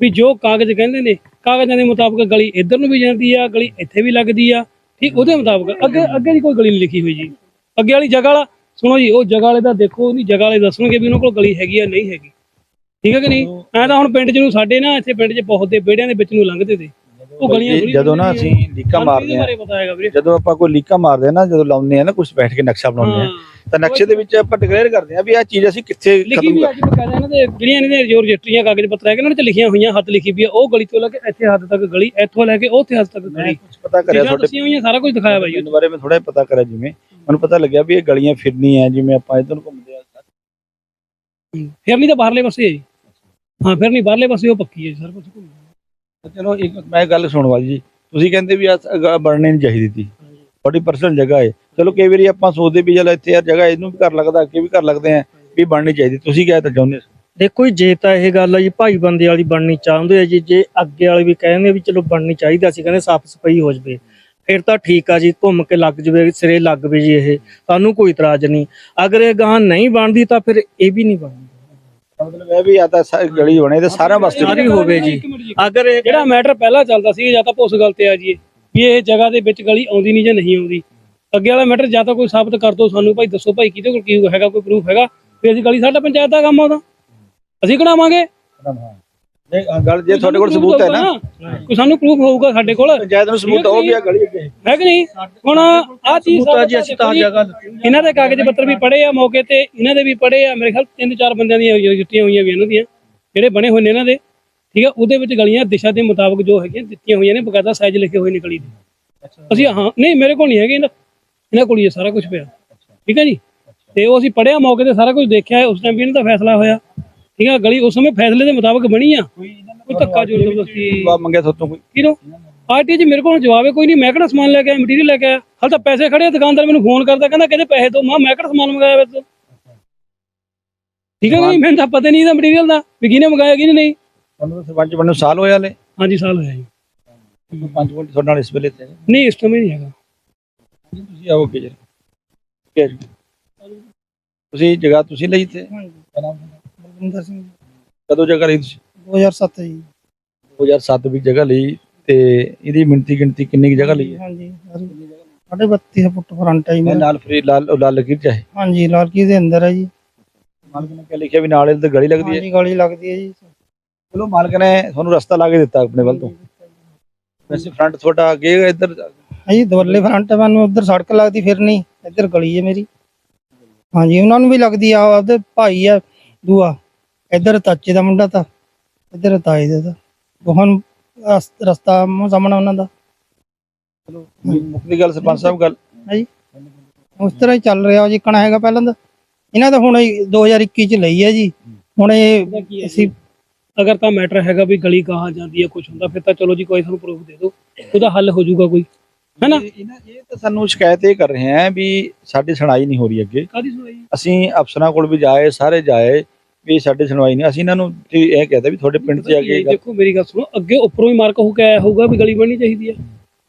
ਵੀ ਜੋ ਕਾਗਜ਼ ਕਹਿੰਦੇ ਨੇ ਕਾਗਜ਼ਾਂ ਦੇ ਮੁਤਾਬਕ ਗਲੀ ਇੱਧਰ ਨੂੰ ਵੀ ਜਾਂਦੀ ਆ ਗਲੀ ਇੱਥੇ ਵੀ ਲੱਗਦੀ ਆ ਠੀਕ ਉਹਦੇ ਮੁਤਾਬਕ। ਅੱਗੇ ਅੱਗੇ ਦੀ ਕੋਈ ਗਲੀ ਨਹੀਂ ਲਿਖੀ ਹੋਈ ਜੀ। ਅੱਗੇ ਵਾਲੀ ਜਗ੍ਹਾ ਵਾਲਾ ਸੁਣੋ ਜੀ ਉਹ ਜਗ੍ਹਾ ਵਾਲੇ ਦਾ ਦੇਖੋ ਨਹੀਂ ਜਗ੍ਹਾ ਵਾਲੇ ਦੱਸਣਗੇ ਵੀ ਉਹਨਾਂ ਕੋਲ ਗਲੀ ਹੈਗੀ ਆ ਨਹੀਂ ਹੈਗੀ। ਠੀਕ ਹੈ ਕਿ ਨਹੀਂ? ਐ ਤਾਂ ਹੁਣ ਪਿੰਡ ਚ ਨੂੰ ਸਾਡੇ ਨਾ ਇੱਥੇ ਪਿੰਡ ਚ ਬਹੁਤ ਦੇ ਵਿਹੜਿਆਂ ਦੇ ਵਿੱਚ ਨੂੰ ਲੰਘਦੇ ਤੇ। ਉਹ ਗਲੀਆਂ ਥੋੜ੍ਹੀ ਜਦੋਂ ਨਾ ਅਸੀਂ। ਲੀਕਾਂ ਮਾਰਦੇ ਆ ਬਾਰੇ ਪਤਾ ਹੈਗਾ ਵੀਰੇ। ਜਦੋਂ ਆਪਾਂ ਕੋਈ ਲੀਕਾਂ ਮਾਰਦੇ ਆ ਨਾ ਜਦੋਂ ਲਾਉਂਦੇ ਆ ਨਾ ਕੁਝ ਬੈਠ ਕੇ ਨਕਸ਼ਾ ਬਣਾਉਂਦੇ ਆ ਤਾਂ ਨਕਸ਼ੇ ਦੇ ਵਿੱਚ ਆਪਾਂ ਡਿਕਲੇਅਰ ਕਰਦੇ ਆ ਵੀ ਆਹ ਚੀਜ਼ ਅਸੀਂ ਕਿੱਥੇ ਲਿਖੀ ਖਤਮ ਵੀ ਕਰ ਅੱਜ ਬਕਾਇਦਾ ਇਹਨਾਂ ਦੇ ਜਿਹੜੀਆਂ ਇਹਨਾਂ ਦੇ ਜੋ ਰਜਿਸਟਰੀਆਂ ਕਾਗਜ਼ ਪੱਤਰ ਹੈਗੇ ਉਹਨਾਂ 'ਚ ਲਿਖੀਆਂ ਹੋਈਆਂ ਹੱਥ ਲਿਖੀ ਵੀ ਆ ਉਹ ਗਲੀ ਤੋਂ ਲੈ ਕੇ ਇੱਥੇ ਹੱਦ ਤੱਕ ਗਲੀ ਇੱਥੋਂ ਲੈ ਕੇ ਉੱਥੇ ਹੱਦ ਤੱਕ ਗਲੀ। ਕੁਝ ਪਤਾ ਕਰਿਆ ਤੁਹਾਡੇ ਦੱਸੀਆਂ ਹੋਈਆਂ ਸਾਰਾ ਕੁਝ ਦਿਖਾਇਆ ਬਾਈ ਬਾਰੇ ਮੈਂ ਥੋੜਾ ਪਤਾ ਕਰਿਆ ਜਿਵੇਂ ਮੈਨੂੰ ਪਤਾ ਲੱਗਿਆ ਵੀ ਇਹ ਗਲੀਆਂ ਫਿਰਨੀਆਂ ਜਿਵੇਂ ਆਪਾਂ ਇਧਰ ਨੂੰ ਘੁੰਮਦੇ ਆ ਫਿਰ ਨਹੀਂ ਤਾਂ ਬਾਹਰਲੇ ਪਾਸੇ ਹੈ ਜੀ। ਹਾਂ ਫਿਰ ਨਹੀਂ ਬਾਹਰਲੇ ਪਾਸੇ ਉਹ ਪੱਕੀ ਹੈ ਜੀ, ਸਾਰਾ ਕੁਝ ਤਾਂ ਚਲੋ ਇੱਕ ਮੈਂ ਗੱਲ ਸੁਣਵਾ ਜੀ। ਤੁਸੀਂ ਕਹਿੰਦੇ ਵੀ ਆ ਬਣਨੀ ਨਹੀਂ ਚਾਹੀਦੀ ਸੀ। ਤੁਹਾਡੀ ਪਰਸਨਲ ਜਗ੍ਹਾ ਹੈ। ਚਲੋ ਕਈ ਵਾਰੀ ਆਪਾਂ ਸੋਚਦੇ ਵੀ ਚਲ ਇੱਥੇ ਯਾਰ ਜਗ੍ਹਾ ਇਹਨੂੰ ਵੀ ਕਰ ਲੱਗਦਾ, ਅੱਗੇ ਵੀ ਕਰ ਲੱਗਦੇ ਆ, ਵੀ ਬਣਨੀ ਚਾਹੀਦੀ। ਤੁਸੀਂ ਕਿਹਾ ਤਾਂ ਚਾਹੁੰਦੇ ਦੇਖੋ ਜੀ, ਜੇ ਤਾਂ ਇਹ ਗੱਲ ਆ ਜੀ, ਭਾਈ ਬੰਦੇ ਵਾਲੀ ਬਣਨੀ ਚਾਹੁੰਦੇ ਆ ਜੀ, ਜੇ ਅੱਗੇ ਵਾਲੇ ਵੀ ਕਹਿੰਦੇ ਵੀ ਚਲੋ ਬਣਨੀ ਚਾਹੀਦੀ, ਅਸੀਂ ਕਹਿੰਦੇ ਸਾਫ਼ ਸਫ਼ਾਈ ਹੋ ਜਵੇ। ਫਿਰ ਤਾਂ ਠੀਕ ਆ ਜੀ, ਘੁੰਮ ਕੇ ਲੱਗ ਜਵੇ, ਸਿਰੇ ਲੱਗ ਜਵੇ ਜੀ ਇਹ। ਸਾਨੂੰ ਕੋਈ ਇਤਰਾਜ਼ ਨਹੀਂ। ਅਗਰ ਇਹ ਗਾਂ ਨਹੀਂ ਬਣਦੀ ਤਾਂ ਫਿਰ ਇਹ ਵੀ ਨਹੀਂ ਬਣਦੀ। ਮਤਲਬ ਇਹ ਵੀ ਆ ਤਾਂ ਸਾ- ਗਲੀ ਬਣੇ ਤੇ ਸਾਰਾ ਵਾਸਤੇ ਸਾਰੀ ਹੋਵੇ ਜੀ। ਅਗਰ ਇਹ ਜਿਹੜਾ ਮੈਟਰ ਪਹਿਲਾਂ ਚੱਲਦਾ ਸੀ ਜਾਂ ਤਾਂ ਪੁੱਛ ਗੱਲ ਤੇ ਆ ਜੀ ਵੀ ਇਹ ਜਗ੍ਹਾ ਦੇ ਵਿੱਚ ਗਲੀ ਆਉਂਦੀ ਨਹੀਂ ਜਾਂ ਨਹੀਂ ਆਉਂਦੀ। ਅੱਗੇ ਵਾਲਾ ਮੈਟਰ ਜਾਂ ਤਾਂ ਕੋਈ ਸਾਬਤ ਕਰ ਦਿਓ ਸਾਨੂੰ ਭਾਈ ਦੱਸੋ ਭਾਈ ਕਿਹਦੇ ਕੋਲ ਕੀ ਹੈਗਾ ਕੋਈ ਪ੍ਰੂਫ ਹੈਗਾ? ਵੀ ਅਸੀਂ ਗਲੀ ਸਾਡਾ ਪੰਚਾਇਤ ਦਾ ਕੰਮ ਆ ਉਹਦਾ। ਅਸੀਂ ਕਢਾਵਾਂਗੇ ਨਹੀਂ ਆਹ ਗੱਲ ਜੇ ਤੁਹਾਡੇ ਕੋਲ ਸਬੂਤ ਹੈ ਨਾ। ਕੋਈ ਸਾਨੂੰ ਪ੍ਰੂਫ ਹੋਊਗਾ ਸਾਡੇ ਕੋਲ? ਪੰਚਾਇਤ ਨੂੰ ਸਬੂਤ ਆਓ ਵੀ ਆ ਗਲੀ ਅੱਗੇ। ਹੈ ਕਿ ਨਹੀਂ? ਹੁਣ ਆ ਚੀਜ਼ ਸਬੂਤ ਆ ਜੀ ਅਸੀਂ ਤਾਂ ਜਗ੍ਹਾ ਇਹਨਾਂ ਦੇ ਕਾਗਜ਼ ਪੱਤਰ ਵੀ ਪੜੇ ਆ ਮੌਕੇ ਤੇ ਇਹਨਾਂ ਦੇ ਵੀ ਪੜੇ ਆ। ਮੇਰੇ ਖਿਆਲ ਤਿੰਨ ਚਾਰ ਬੰਦਿਆਂ ਦੀਆਂ ਜੁੱਤੀਆਂ ਹੋਈਆਂ ਵੀ ਇਹਨਾਂ ਦੀਆਂ ਜਿਹੜੇ ਬਣੇ ਹੋਏ ਨੇ ਇਹਨਾਂ ਦੇ। ਠੀਕ ਹੈ ਉਹਦੇ ਵਿੱਚ ਗਲੀਆਂ ਦਿਸ਼ਾ ਦੇ ਮੁਤਾਬਕ ਜੋ ਹੈਗੀਆਂ ਦਿੱਤੀਆਂ ਹੋਈਆਂ ਨੇ ਬਕਾਇਦਾ ਸਾਈਜ਼ ਲਿਖੇ ਹੋਏ ਨੇ ਗਲੀ ਦੇ। ਅਸੀਂ ਹਾਂ ਨਹੀਂ ਮੇਰੇ ਕੋਲ ਨਹੀਂ ਹੈਗੇ ਇਹਨਾਂ ਇਹਨਾਂ ਕੋਲ ਹੀ ਹੈ ਸਾਰਾ ਕੁਝ ਪਿਆ। ਠੀਕ ਹੈ ਜੀ? ਤੇ ਉਹ ਅਸੀਂ ਪੜਿਆ ਮੌਕੇ ਤੇ ਸਾਰਾ ਕੁਝ ਦੇਖਿਆ ਉਸ ਟਾਈਮ ਵੀ ਇਹਨਾਂ ਦਾ ਫੈਸਲਾ ਹੋਇਆ। ਠੀਕ ਹੈ ਗਲੀ ਉਸ ਸਮੇਂ ਫੈਸਲੇ ਦੇ ਮੁਤਾਬਕ ਬਣੀ ਆ। ਕੋਈ ਧੱਕਾ ਜ਼ੋਰ ਜ਼ਬਰਦਸਤੀ ਜਵਾਬ ਮੰਗਿਆ ਤੁਹਾਤੋਂ ਕੋਈ? ਕਿਹਨੂੰ ਪਾਰਟੀ 'ਚ ਮੇਰੇ ਕੋਲ ਜਵਾਬ ਹੈ ਕੋਈ ਨਹੀਂ ਮੈਂ ਕਿਹੜਾ ਸਮਾਨ ਲੈ ਕੇ ਆਇਆ ਮਟੀਰੀਅਲ ਲੈ ਕੇ ਆਇਆ? ਹਾਲ ਤਾਂ ਪੈਸੇ ਖੜੇ ਆ ਦੁਕਾਨਦਾਰ ਮੈਨੂੰ ਫੋਨ ਕਰਦਾ ਕਹਿੰਦਾ ਕਿਹਦੇ ਪੈਸੇ ਦੋ ਮਾਂ ਮੈਂ ਕਿਹੜਾ ਸਮਾਨ ਮੰਗਾਇਆ ਵੇ ਤੋਂ? ਠੀਕ ਹੈ ਨਹੀਂ ਮੈਨੂੰ ਤਾਂ ਪਤਾ ਨਹੀਂ ਇਹਦਾ ਮਟੀਰੀਅਲ ਦਾ ਵੀ ਕਿਹਨੇ ਮੰਗਾਇਆ ਕਿਹਨੇ ਨਹੀਂ। ਤੁਹਾਨੂੰ ਤਾਂ ਸਰਪੰਚ ਬਣਨ ਨੂੰ ਸਾਲ ਹੋਇਆ ਲੈ ਹਾਂਜੀ ਸਾਲ ਹੋਇਆ ਜੀ। ਪੰਜ ਮਿੰਟ ਤੁਹਾਡੇ ਨਾਲ ਇਸ ਵੇਲੇ ਤੇ? ਨਹੀਂ ਇਸ ਸਮੇਂ ਨਹੀਂ ਹੈਗਾ। ਤੁਸੀਂ ਆਓ ਅੱਗੇ ਜੀ ਜੀ ਤੁਸੀਂ ਜਗ੍ਹਾ ਤੁਸੀਂ ਲਈ ਤੇ ਬਲਵਿੰਦਰ ਸਿੰਘ ਕਦੋਂ ਜਗ੍ਹਾ ਲਈ ਤੁਸੀਂ? 2007 ਜੀ। 2007 ਵਿੱਚ ਜਗ੍ਹਾ ਲਈ ਤੇ ਇਹਦੀ ਮਿੰਤੀ ਗਿਣਤੀ ਕਿੰਨੀ ਕੁ ਜਗ੍ਹਾ ਲਈ ਹੈ? ਹਾਂਜੀ ਸਾਡੇ 32 ਫੁੱਟ ਫਰੰਟ ਹੈ ਜੀ ਮੇਰਾ। ਨਾਲ ਫਰੀ ਲਾਲ ਲਾਲ ਲਕੀਰ ਚਾਹੇ ਹਾਂਜੀ ਲਾਲਕੀ ਦੇ ਅੰਦਰ ਹੈ ਜੀ। ਮਾਲਕ ਨੇ ਕਿਹਾ ਲਿਖਿਆ ਵੀ ਨਾਲ ਇਹਦੇ ਗਲੀ ਲੱਗਦੀ ਹੈ। ਹਾਂਜੀ ਗਲੀ ਲੱਗਦੀ ਹੈ ਜੀ। ਚਲੋ ਮਾਲਕ ਨੇ ਤੁਹਾਨੂੰ ਰਸਤਾ ਲਾ ਕੇ ਦਿੱਤਾ ਆਪਣੇ ਵੱਲ ਤੋਂ। ਵੈਸੇ ਫਰੰਟ ਤੁਹਾਡਾ ਅੱਗੇ ਇੱਧਰ? ਹਾਂਜੀ ਦਵੱਲੇ ਫਰੰਟ ਮੈਨੂੰ ਉਧਰ ਸੜਕ ਲੱਗਦੀ ਫਿਰ ਨਹੀਂ। ਇੱਧਰ ਗਲੀ ਹੈ ਮੇਰੀ। ਹਾਂਜੀ ਉਹਨਾਂ ਨੂੰ ਵੀ ਲੱਗਦੀ ਆ ਆਪਦੇ ਭਾਈ ਆ ਦੂਆ। ਇੱਧਰ ਤਾਚੇ ਦਾ ਮੁੰਡਾ ਤਾਂ ਇੱਧਰ ਤਾਏ ਦਾ ਤਾਂ। ਬਹੁਤ ਰਸਤਾ ਮੂੰਹ ਸਾਹਮਣਾ ਉਹਨਾਂ ਦਾ। ਮੁੱਕਦੀ ਗੱਲ ਸਰਪੰਚ ਸਾਹਿਬ ਗੱਲ। ਉਸ ਤਰ੍ਹਾਂ ਹੀ ਚੱਲ ਰਿਹਾ ਜਿੱਕਣਾ ਹੈਗਾ ਪਹਿਲਾਂ ਤਾਂ। ਇਹਨਾਂ ਦਾ ਹੁਣ ਇਹ 2021 ਚ ਲਈ ਹੈ ਜੀ। ਹੁਣ ਇਹ ਅਸੀਂ ਅਗਰ ਤਾਂ ਮੈਟਰ ਹੈਗਾ ਵੀ ਗਲੀ ਕਹਾਂ ਜਾਂਦੀ ਹੈ ਕੁਝ ਹੁੰਦਾ ਫਿਰ ਤਾਂ ਚਲੋ ਜੀ ਕੋਈ ਸਾਨੂੰ ਪ੍ਰੂਫ ਦੇ ਦਿਓ। ਉਹਦਾ ਹੱਲ ਹੋ ਜਾਊਗਾ ਕੋਈ। ਹੈਨਾ? ਇਹ- ਇਹਨਾਂ ਇਹ ਤਾਂ ਸਾਨੂੰ ਸ਼ਿਕਾਇਤ ਇਹ ਕਰ ਰਹੇ ਹੈ ਵੀ ਸਾਡੀ ਸੁਣਾਈ ਨਹੀਂ ਹੋ ਰਹੀ ਅੱਗੇ। ਕਾਦੀ ਸੁਣਾਈ? ਅਸੀਂ ਅਫਸਰਾਂ ਕੋਲ ਵੀ ਜਾਏ ਸਾਰੇ ਜਾਏ ਵੀ ਸਾਡੀ ਸੁਣਵਾਈ ਨਹੀਂ। ਅਸੀਂ ਇਹਨਾਂ ਨੂੰ ਤੇ ਇਹ ਕਹਤਾ ਵੀ ਤੁਹਾਡੇ ਪਿੰਡ 'ਚ ਜਾ ਕੇ ਗੱਲ ਦੇਖੋ ਮੇਰੀ ਗੱਲ ਸੁਣੋ ਅੱਗੇ ਉੱਪਰੋਂ ਹੀ ਮਾਰਕ ਹੋ ਕੇ ਆਇਆ ਹੋਊਗਾ ਵੀ ਗਲੀ ਬਣਨੀ ਚਾਹੀਦੀ ਹੈ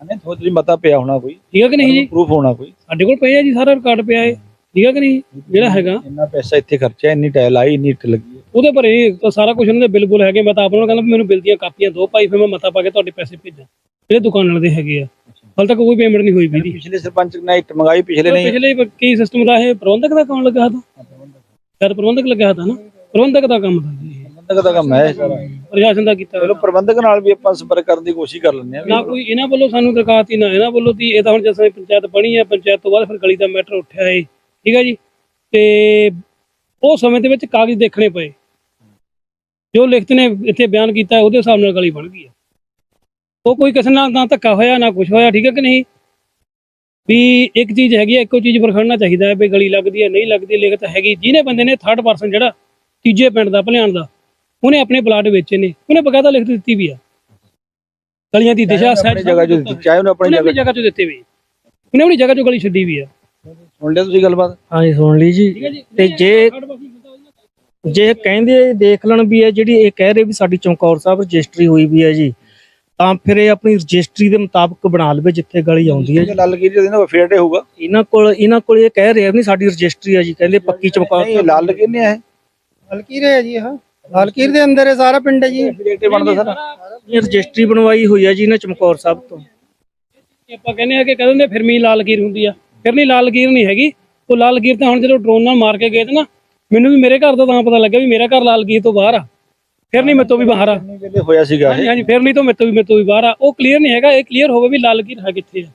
ਨਹੀਂ ਲਈ ਮਤਾ ਪਿਆ ਹੋਣਾ ਕੋਈ। ਠੀਕ ਹੈ ਕਿ ਨਹੀਂ ਜੀ? ਪ੍ਰੂਫ ਹੋਣਾ ਕੋਈ। ਸਾਡੇ ਕੋਲ ਪਿਆ ਜੀ ਸਾਰਾ ਰਿਕਾਰਡ ਪਿਆ ਹੈ ਠੀਕ ਹੈ ਕਿ ਨਹੀਂ? ਜਿਹੜਾ ਹੈਗਾ। ਇੰਨਾ ਪੈਸਾ ਇੱਥੇ ਖਰਚਿਆ ਇੰਨੀ ਟਾਇਲ ਆਈ ਇੰਨੀ ਇੱਟ ਲੱਗੀ ਹੈ। ਉਹਦੇ ਪਰ ਇਹ ਤਾਂ ਸਾਰਾ ਕੁਝ ਉਹਨਾਂ ਦੇ ਬਿੱਲ ਬੁਲ ਹੈਗੇ। ਮੈਂ ਤਾਂ ਆਪ ਉਹਨਾਂ ਨੂੰ ਕਹਿੰਦਾ ਵੀ ਮੈਨੂੰ ਬਿੱਲ ਦੀਆਂ ਕਾਪੀਆਂ ਦਿਓ ਭਾਈ ਫਿਰ ਮੈਂ ਮਤਾ ਪਾ ਕੇ ਤੁਹਾਡੇ ਪੈਸੇ ਭੇਜਾਂ। ਜਿਹੜੇ ਦੁਕਾਨ ਵਾਲੇ ਦੇ ਹੈਗੇ ਆ। ਹਾਲ ਤੱਕ ਕੋਈ ਪੇਮੈਂਟ ਨਹੀਂ ਹੋਈ ਵੀ ਦੀ ਪਿਛਲੇ ਸਰਪੰਚ ਨੇ ਇੱਟ ਮੰਗਾਈ ਪਿਛਲੇ ਨਹੀਂ। ਪਿਛਲੇ ਕੀ ਸਿਸਟਮ ਦਾ ਇਹ ਪ੍ਰਬੰਧਕ ਦਾ ਕੰਮ ਲੱਗਾ ਤਾਂ ਸ਼ਾਇਦ ਪ੍ਰਬੰਧਕ। ਲੱਗਿਆ ਤਾਂ ਨਾ। ਪ੍ਰਬੰਧਕ ਦਾ ਕੰਮ ਤਾਂ ਜੀ ਇਹ। ਪ੍ਰਬੰਧਕ ਦਾ ਕੰਮ ਹੈ ਇਹ ਪ੍ਰਸ਼ਾਸਨ ਦਾ ਕੀਤਾ ਚਲੋ ਪ੍ਰਬੰਧਕ ਨਾਲ ਵੀ ਆਪਾਂ ਸੰਪਰਕ ਕਰਨ ਦੀ ਕੋਸ਼ਿਸ਼ ਕਰ ਲੈਂਦੇ ਹਾਂ ਨਾ ਕੋਈ ਇਹਨਾਂ ਵੱਲੋਂ ਸਾਨੂੰ ਦਰਖਾਸਤ ਹੀ ਨਾ ਇਹਨਾਂ ਵੱਲੋਂ ਤੀ ਇਹ ਤਾਂ ਹੁਣ ਜਦੋਂ ਪੰਚਾਇਤ ਬਣੀ ਹੈ ਪੰਚਾਇਤ ਤੋਂ ਬਾਅਦ ਫਿਰ ਗਲੀ ਦਾ ਮੈਟਰ ਉੱਠਿਆ ਹੈ। ਠੀਕ ਹੈ ਜੀ? ਤੇ ਉਹ ਸਮੇਂ ਦੇ ਵਿੱਚ ਕਾਗਜ਼ ਦੇਖਣੇ ਪਏ। ਜੋ ਲਿਖਤ ਨੇ ਇੱਥੇ ਬਿਆਨ ਕੀਤਾ ਹੈ, ਉਹਦੇ ਹਿਸਾਬ ਨਾਲ ਗਲੀ ਬਣ ਗਈ ਹੈ। ਉਹ ਕੋਈ ਕਿਸੇ ਨਾਲ ਨਾ ਧੱਕਾ ਹੋਇਆ ਨਾ ਕੁਝ ਹੋਇਆ ਠੀਕ ਹੈ ਕਿ ਨਹੀਂ? ਵੀ ਇੱਕ ਚੀਜ਼ ਹੈਗੀ ਹੈ ਇੱਕੋ ਚੀਜ਼ ਵਰਖੜਨਾ ਚਾਹੀਦਾ ਹੈ ਵੀ ਗਲੀ ਲੱਗਦੀ ਹੈ ਨਹੀਂ ਲੱਗਦੀ ਲਿਖਤ ਹੈਗੀ। ਜਿਹਨੇ ਬੰਦੇ ਨੇ ਥਰਡ ਪਰਸਨ ਜਿਹੜਾ ਤੀਜੇ ਪਿੰਡ ਦਾ ਭਲਿਆਣ ਦਾ ਉਹਨੇ ਆਪਣੇ ਪਲਾਟ ਵੇਚੇ ਨੇ ਉਹਨੇ ਬਕਾਇਦਾ ਲਿਖਤ ਦਿੱਤੀ ਵੀ ਆ। ਗਲੀਆਂ ਦੀ ਦਿਸ਼ਾ ਆਪਣੀ ਸਹਿਜ ਜਗ੍ਹਾ 'ਚ ਦਿੱਤੀ, ਚਾਹੇ ਉਹਨੇ ਆਪਣੀ ਜਗ੍ਹਾ ਜਗ੍ਹਾ 'ਚ ਦਿੱਤੇ ਵੀ। ਉਹਨੇ ਆਪਣੀ ਜਗ੍ਹਾ 'ਚੋਂ ਗਲੀ ਛੱਡੀ ਵੀ ਆ। ਸੁਣ ਲਿਆ ਤੁਸੀਂ ਗੱਲਬਾਤ? ਹਾਂਜੀ ਸੁਣ ਲਈ ਜੀ। ਜੀ ਤੇ ਜੇ ਜੇ ਕਹਿੰਦੇ ਦੇਖ ਲੈਣ ਵੀ ਹੈ ਜਿਹੜੀ ਇਹ ਕਹਿ ਰਹੇ ਵੀ ਸਾਡੀ ਚੌਂਕੌਰ ਸਾਹਿਬ ਰਜਿਸਟਰੀ ਹੋਈ ਵੀ ਹੈ ਜੀ ਤਾਂ ਫਿਰ ਇਹ ਆਪਣੀ ਰਜਿਸਟਰੀ ਦੇ ਮੁਤਾਬਕ ਬਣਾ ਲਵੇ ਜਿੱਥੇ ਗਲੀ ਆਉਂਦੀ ਹੈ ਜੀ। ਜੇ। ਲਾਲ ਕੀ ਜਿਹਦੇ ਨਾਲ ਫੇਰਡੇ ਹੋਊਗਾ? ਇਹਨਾਂ ਕੋਲ ਇਹਨਾਂ ਕੋਲ ਇਹ ਕਹਿ ਰਹੇ ਵੀ ਸਾਡੀ ਰਜਿਸਟਰੀ ਹੈ ਜੀ ਕਹਿੰਦੇ ਪੱਕੀ ਚੌਂਕੌਰ ਨਹੀਂ ਲਾਲ ਕਿੰਨੇ ਹੈ ਹਲਕੀਰ ਹੈ ਜੀ ਹਾਂ ਹਲਕੀਰ ਦੇ ਅੰਦਰ ਇਹ ਸਾਰਾ ਪਿੰਡ ਹੈ ਜੀ। ਫੇਰਡੇ ਬਣਦਾ ਸਾਰਾ? ਇਹ ਰਜਿਸਟਰੀ ਬਣਵਾਈ ਹੋਈ ਹੈ ਜੀ ਇਹਨਾਂ ਚਮਕੌਰ ਸਾਹਿਬ ਤੋਂ। ਆਪਾਂ ਕਹਿੰਦੇ ਆ ਕਿ ਕਹਿੰਦੇ ਨੇ ਫਿਰਮੀ ਲਾਲ ਲਕੀਰ ਹੁੰਦੀ ਆ। ਫਿਰਨੀ ਲਾਲ ਲਕੀਰ ਨਹੀਂ ਹੈਗੀ। ਉਹ ਲਾਲ ਲਕੀਰ ਤਾਂ ਹੁਣ ਜਦੋਂ ਡਰੋਨ ਨਾਲ ਮਾਰ ਕੇ ਗਏ ਤੇ ਨਾ ਮੈਨੂੰ ਵੀ ਮੇਰੇ ਘਰ ਦਾ ਤਾਂ ਪਤਾ ਲੱਗਿਆ ਵੀ ਮੇਰਾ ਘਰ ਲਾਲ ਲਕੀਰ ਤੋਂ ਬਾਹਰ ਆ। ਫਿਰਨੀ ਮੇਰੇ ਤੋਂ ਵੀ ਬਾਹਰ ਆ। ਹੋਇਆ ਸੀਗਾ ਹਾਂਜੀ ਇਹ ਹਾਂਜੀ ਫਿਰਨੀ ਤੋਂ ਮੇਰੇ ਤੋਂ ਵੀ ਮੇਰੇ ਤੋਂ ਵੀ ਬਾਹਰ ਆ। ਉਹ ਕਲੀਅਰ ਨਹੀਂ ਹੈਗਾ। ਇਹ ਕਲੀਅਰ ਹੋਵੇ ਵੀ ਲਾਲ ਲਕੀਰ ਹੈ ਕਿੱਥੇ ਆ।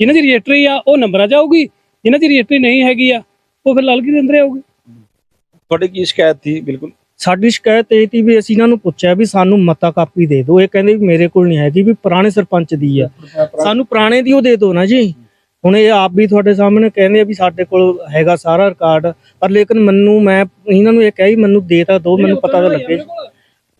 ਜਿਨ੍ਹਾਂ ਦੀ ਰਜਿਸਟਰੀ ਆ ਉਹ ਨੰਬਰਾਂ 'ਚ ਆਊਗੀ ਜਿਨ੍ਹਾਂ ਦੀ ਰਜਿਸਟਰੀ ਨਹੀਂ ਹੈਗੀ ਆ ਉਹ ਫਿਰ ਲਾਲ ਲਕੀਰ ਦੇ ਅੰਦਰ ਆਊਗੀ। ਤੁਹਾਡੀ ਕੀ ਸ਼ਿਕਾਇਤ ਸੀ? ਬਿਲਕੁਲ। ਸਾਡੀ ਸ਼ਿਕਾਇਤ ਇਹ ਸੀ ਵੀ ਅਸੀਂ ਇਹਨਾਂ ਨੂੰ ਪੁੱਛਿਆ ਵੀ ਸਾਨੂੰ ਮਤਾ ਕਾਪੀ ਦੇ ਦਿਓ। ਇਹ ਕਹਿੰਦੇ ਵੀ ਮੇਰੇ ਕੋਲ ਨਹੀਂ ਹੈਗੀ ਵੀ ਪੁਰਾਣੇ ਸਰਪੰਚ ਦੀ ਆ। ਸਾਨੂੰ ਪੁਰਾਣੇ ਦੀ ਉਹ ਦੇ ਦਿਓ ਨਾ ਜੀ। ਹੁਣ ਇਹ ਆਪ ਵੀ ਤੁਹਾਡੇ ਸਾਹਮਣੇ ਕਹਿੰਦੇ ਆ ਵੀ ਸਾਡੇ ਕੋਲ ਹੈਗਾ ਸਾਰਾ ਰਿਕਾਰਡ ਪਰ ਲੇਕਿਨ ਮੈਨੂੰ ਮੈਂ ਇਹਨਾਂ ਨੂੰ ਇਹ ਕਹੀ ਮੈਨੂੰ ਦੇ ਤਾਂ ਦਿਓ ਮੈਨੂੰ ਪਤਾ ਤਾਂ ਲੱਗੇ।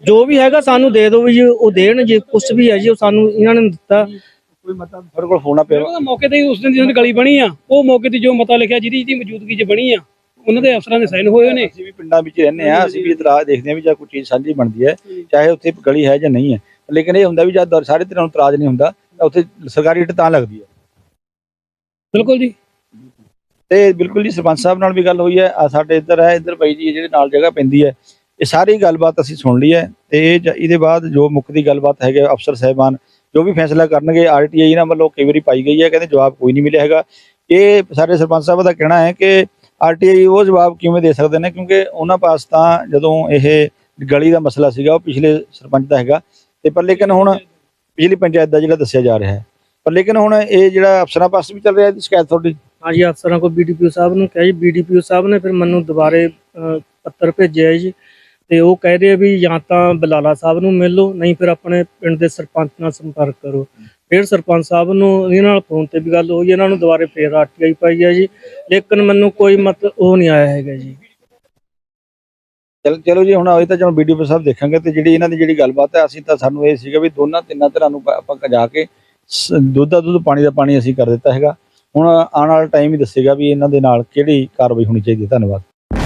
ਜੋ ਵੀ ਹੈਗਾ ਸਾਨੂੰ ਦੇ ਦਿਓ ਵੀ ਉਹ ਦੇਣ ਜੇ ਕੁਝ ਵੀ ਹੈ ਜੀ ਉਹ ਸਾਨੂੰ ਇਹਨਾਂ ਨੇ ਦਿੱਤਾ। ਕੋਈ ਮਤਾ ਤੁਹਾਡੇ ਕੋਲ ਹੋਣਾ ਪਿਆ। ਮੌਕੇ ਤੇ ਉਸ ਦਿਨ ਦਿਨ ਗਲੀ ਬਣੀ ਆ ਉਹ ਮੌਕੇ ਤੇ ਜੋ ਮਤਾ ਲਿਖਿਆ ਜਿਹਦੀ ਜਿਹਦੀ ਮੌਜੂਦਗੀ 'ਚ ਬਣੀ ਆ। ਉਹਨਾਂ ਦੇ ਅਫਸਰਾਂ ਦੇ ਸਾਈਨ ਹੋਏ ਹੋਏ ਨੇ। ਅਸੀਂ ਵੀ ਪਿੰਡਾਂ ਵਿੱਚ ਰਹਿੰਦੇ ਆ ਅਸੀਂ ਵੀ ਇਤਰਾਜ਼ ਦੇਖਦੇ ਆ ਵੀ ਜਾਂ ਕੋਈ ਚੀਜ਼ ਸਾਂਝੀ ਬਣਦੀ ਹੈ ਚਾਹੇ ਉੱਥੇ ਗਲੀ ਹੈ ਜਾਂ ਨਹੀਂ ਹੈ। ਲੇਕਿਨ ਇਹ ਹੁੰਦਾ ਵੀ ਜਦ ਸਾਰੇ ਤਰ੍ਹਾਂ ਨੂੰ ਇਤਰਾਜ਼ ਨਹੀਂ ਹੁੰਦਾ ਤਾਂ ਉੱਥੇ ਸਰਕਾਰੀ ਇੱਟ ਤਾਂ ਲੱਗਦੀ ਹੈ। ਬਿਲਕੁਲ ਜੀ। ਤੇ ਬਿਲਕੁਲ ਜੀ ਸਰਪੰਚ ਸਾਹਿਬ ਨਾਲ ਵੀ ਗੱਲ ਹੋਈ ਹੈ ਆ ਸਾਡੇ ਇੱਧਰ ਹੈ ਇੱਧਰ ਬਾਈ ਜੀ ਜਿਹੜੇ ਨਾਲ ਜਗ੍ਹਾ ਪੈਂਦੀ ਹੈ ਇਹ ਸਾਰੀ ਗੱਲਬਾਤ ਅਸੀਂ ਸੁਣ ਲਈ ਹੈ ਤੇ ਇਹਦੇ ਬਾਅਦ ਜੋ ਮੁੱਕਦੀ ਗੱਲਬਾਤ ਹੈਗੇ ਅਫਸਰ ਸਾਹਿਬਾਨ ਜੋ ਵੀ ਫੈਸਲਾ ਕਰਨਗੇ ਆਰਟੀਆਈ ਇਹਨਾਂ ਵੱਲੋਂ ਕਈ ਵਾਰੀ ਪਾਈ ਗਈ ਹੈ ਕਹਿੰਦੇ ਜਵਾਬ ਕੋਈ ਨਹੀਂ ਮਿਲਿਆ ਹੈਗਾ। ਇਹ ਸਾਡੇ ਸਰਪੰਚ ਸਾਹਿਬ ਦਾ ਕਹਿਣਾ ਹੈ ਕਿ ਆਰਟੀਆਈ ਉਹ ਜਵਾਬ ਕਿਵੇਂ ਦੇ ਸਕਦੇ ਨੇ? ਕਿਉਂਕਿ ਉਹਨਾਂ ਪਾਸ ਤਾਂ ਜਦੋਂ ਇਹ ਗਲੀ ਦਾ ਮਸਲਾ ਸੀਗਾ, ਉਹ ਪਿਛਲੇ ਸਰਪੰਚ ਦਾ ਹੈਗਾ ਤੇ ਪਰ ਲੇਕਿਨ ਹੁਣ ਪਿਛਲੀ ਪੰਚਾਇਤ ਦਾ ਜਿਹੜਾ ਦੱਸਿਆ ਜਾ ਰਿਹਾ ਹੈ। ਪਰ ਲੇਕਿਨ ਹੁਣ ਇਹ ਜਿਹੜਾ ਅਫਸਰਾਂ ਪਾਸ ਵੀ ਚੱਲ ਰਿਹਾ ਹੈ ਸ਼ਿਕਾਇਤ ਤੁਹਾਡੀ? ਹਾਂਜੀ ਅਫਸਰਾਂ ਕੋਲ ਬੀਡੀਪੀਓ ਸਾਹਿਬ ਨੂੰ ਕਿਹਾ ਜੀ। ਬੀਡੀਪੀਓ ਸਾਹਿਬ ਨੇ ਫਿਰ ਮੈਨੂੰ ਦੁਬਾਰੇ ਪੱਤਰ ਭੇਜਿਆ ਜੀ ਤੇ ਉਹ ਕਹਿ ਰਹੇ ਵੀ ਜਾਂ ਤਾਂ ਬਲਾਲਾ ਸਾਹਿਬ ਨੂੰ ਮਿਲ ਲਓ, ਨਹੀਂ ਫਿਰ ਆਪਣੇ ਪਿੰਡ ਦੇ ਸਰਪੰਚ ਨਾਲ ਸੰਪਰਕ ਕਰੋ। ਫਿਰ ਸਰਪੰਚ ਸਾਹਿਬ ਨੂੰ ਇਹਨਾਂ ਨਾਲ ਫੋਨ ਤੇ ਵੀ ਗੱਲ ਹੋਈ, ਇਹਨਾਂ ਨੂੰ ਦੁਬਾਰੇ ਫੇਰ ਆਰਟੀਆਈ ਪਾਈ ਹੈ ਜੀ। ਲੇਕਿਨ ਮੈਨੂੰ ਕੋਈ ਮਤਲਬ ਉਹ ਨਹੀਂ ਆਇਆ ਹੈਗਾ ਜੀ। ਚਲ, ਚਲੋ ਜੀ, ਹੁਣ ਇਹ ਤਾਂ ਚਲੋ ਵੀਡੀਓ ਸਾਹਿਬ ਦੇਖਾਂਗੇ ਤੇ ਜਿਹੜੀ ਇਹਨਾਂ ਦੀ ਜਿਹੜੀ ਗੱਲਬਾਤ ਹੈ, ਅਸੀਂ ਤਾਂ ਸਾਨੂੰ ਇਹ ਸੀਗਾ ਵੀ ਦੋਨਾਂ ਤਿੰਨਾਂ ਧਿਰਾਂ ਨੂੰ ਆਪਾਂ ਜਾ ਕੇ ਸ- ਦੁੱਧ ਦਾ ਦੁੱਧ, ਪਾਣੀ ਦਾ ਪਾਣੀ ਅਸੀਂ ਕਰ ਦਿੱਤਾ ਹੈਗਾ। ਹੁਣ ਆਉਣ ਵਾਲਾ ਟਾਈਮ ਹੀ ਦੱਸੇਗਾ ਵੀ ਇਹਨਾਂ ਦੇ ਨਾਲ ਕਿਹੜੀ ਕਾਰਵਾਈ ਹੋਣੀ ਚਾਹੀਦੀ ਹੈ। ਧੰਨਵਾਦ।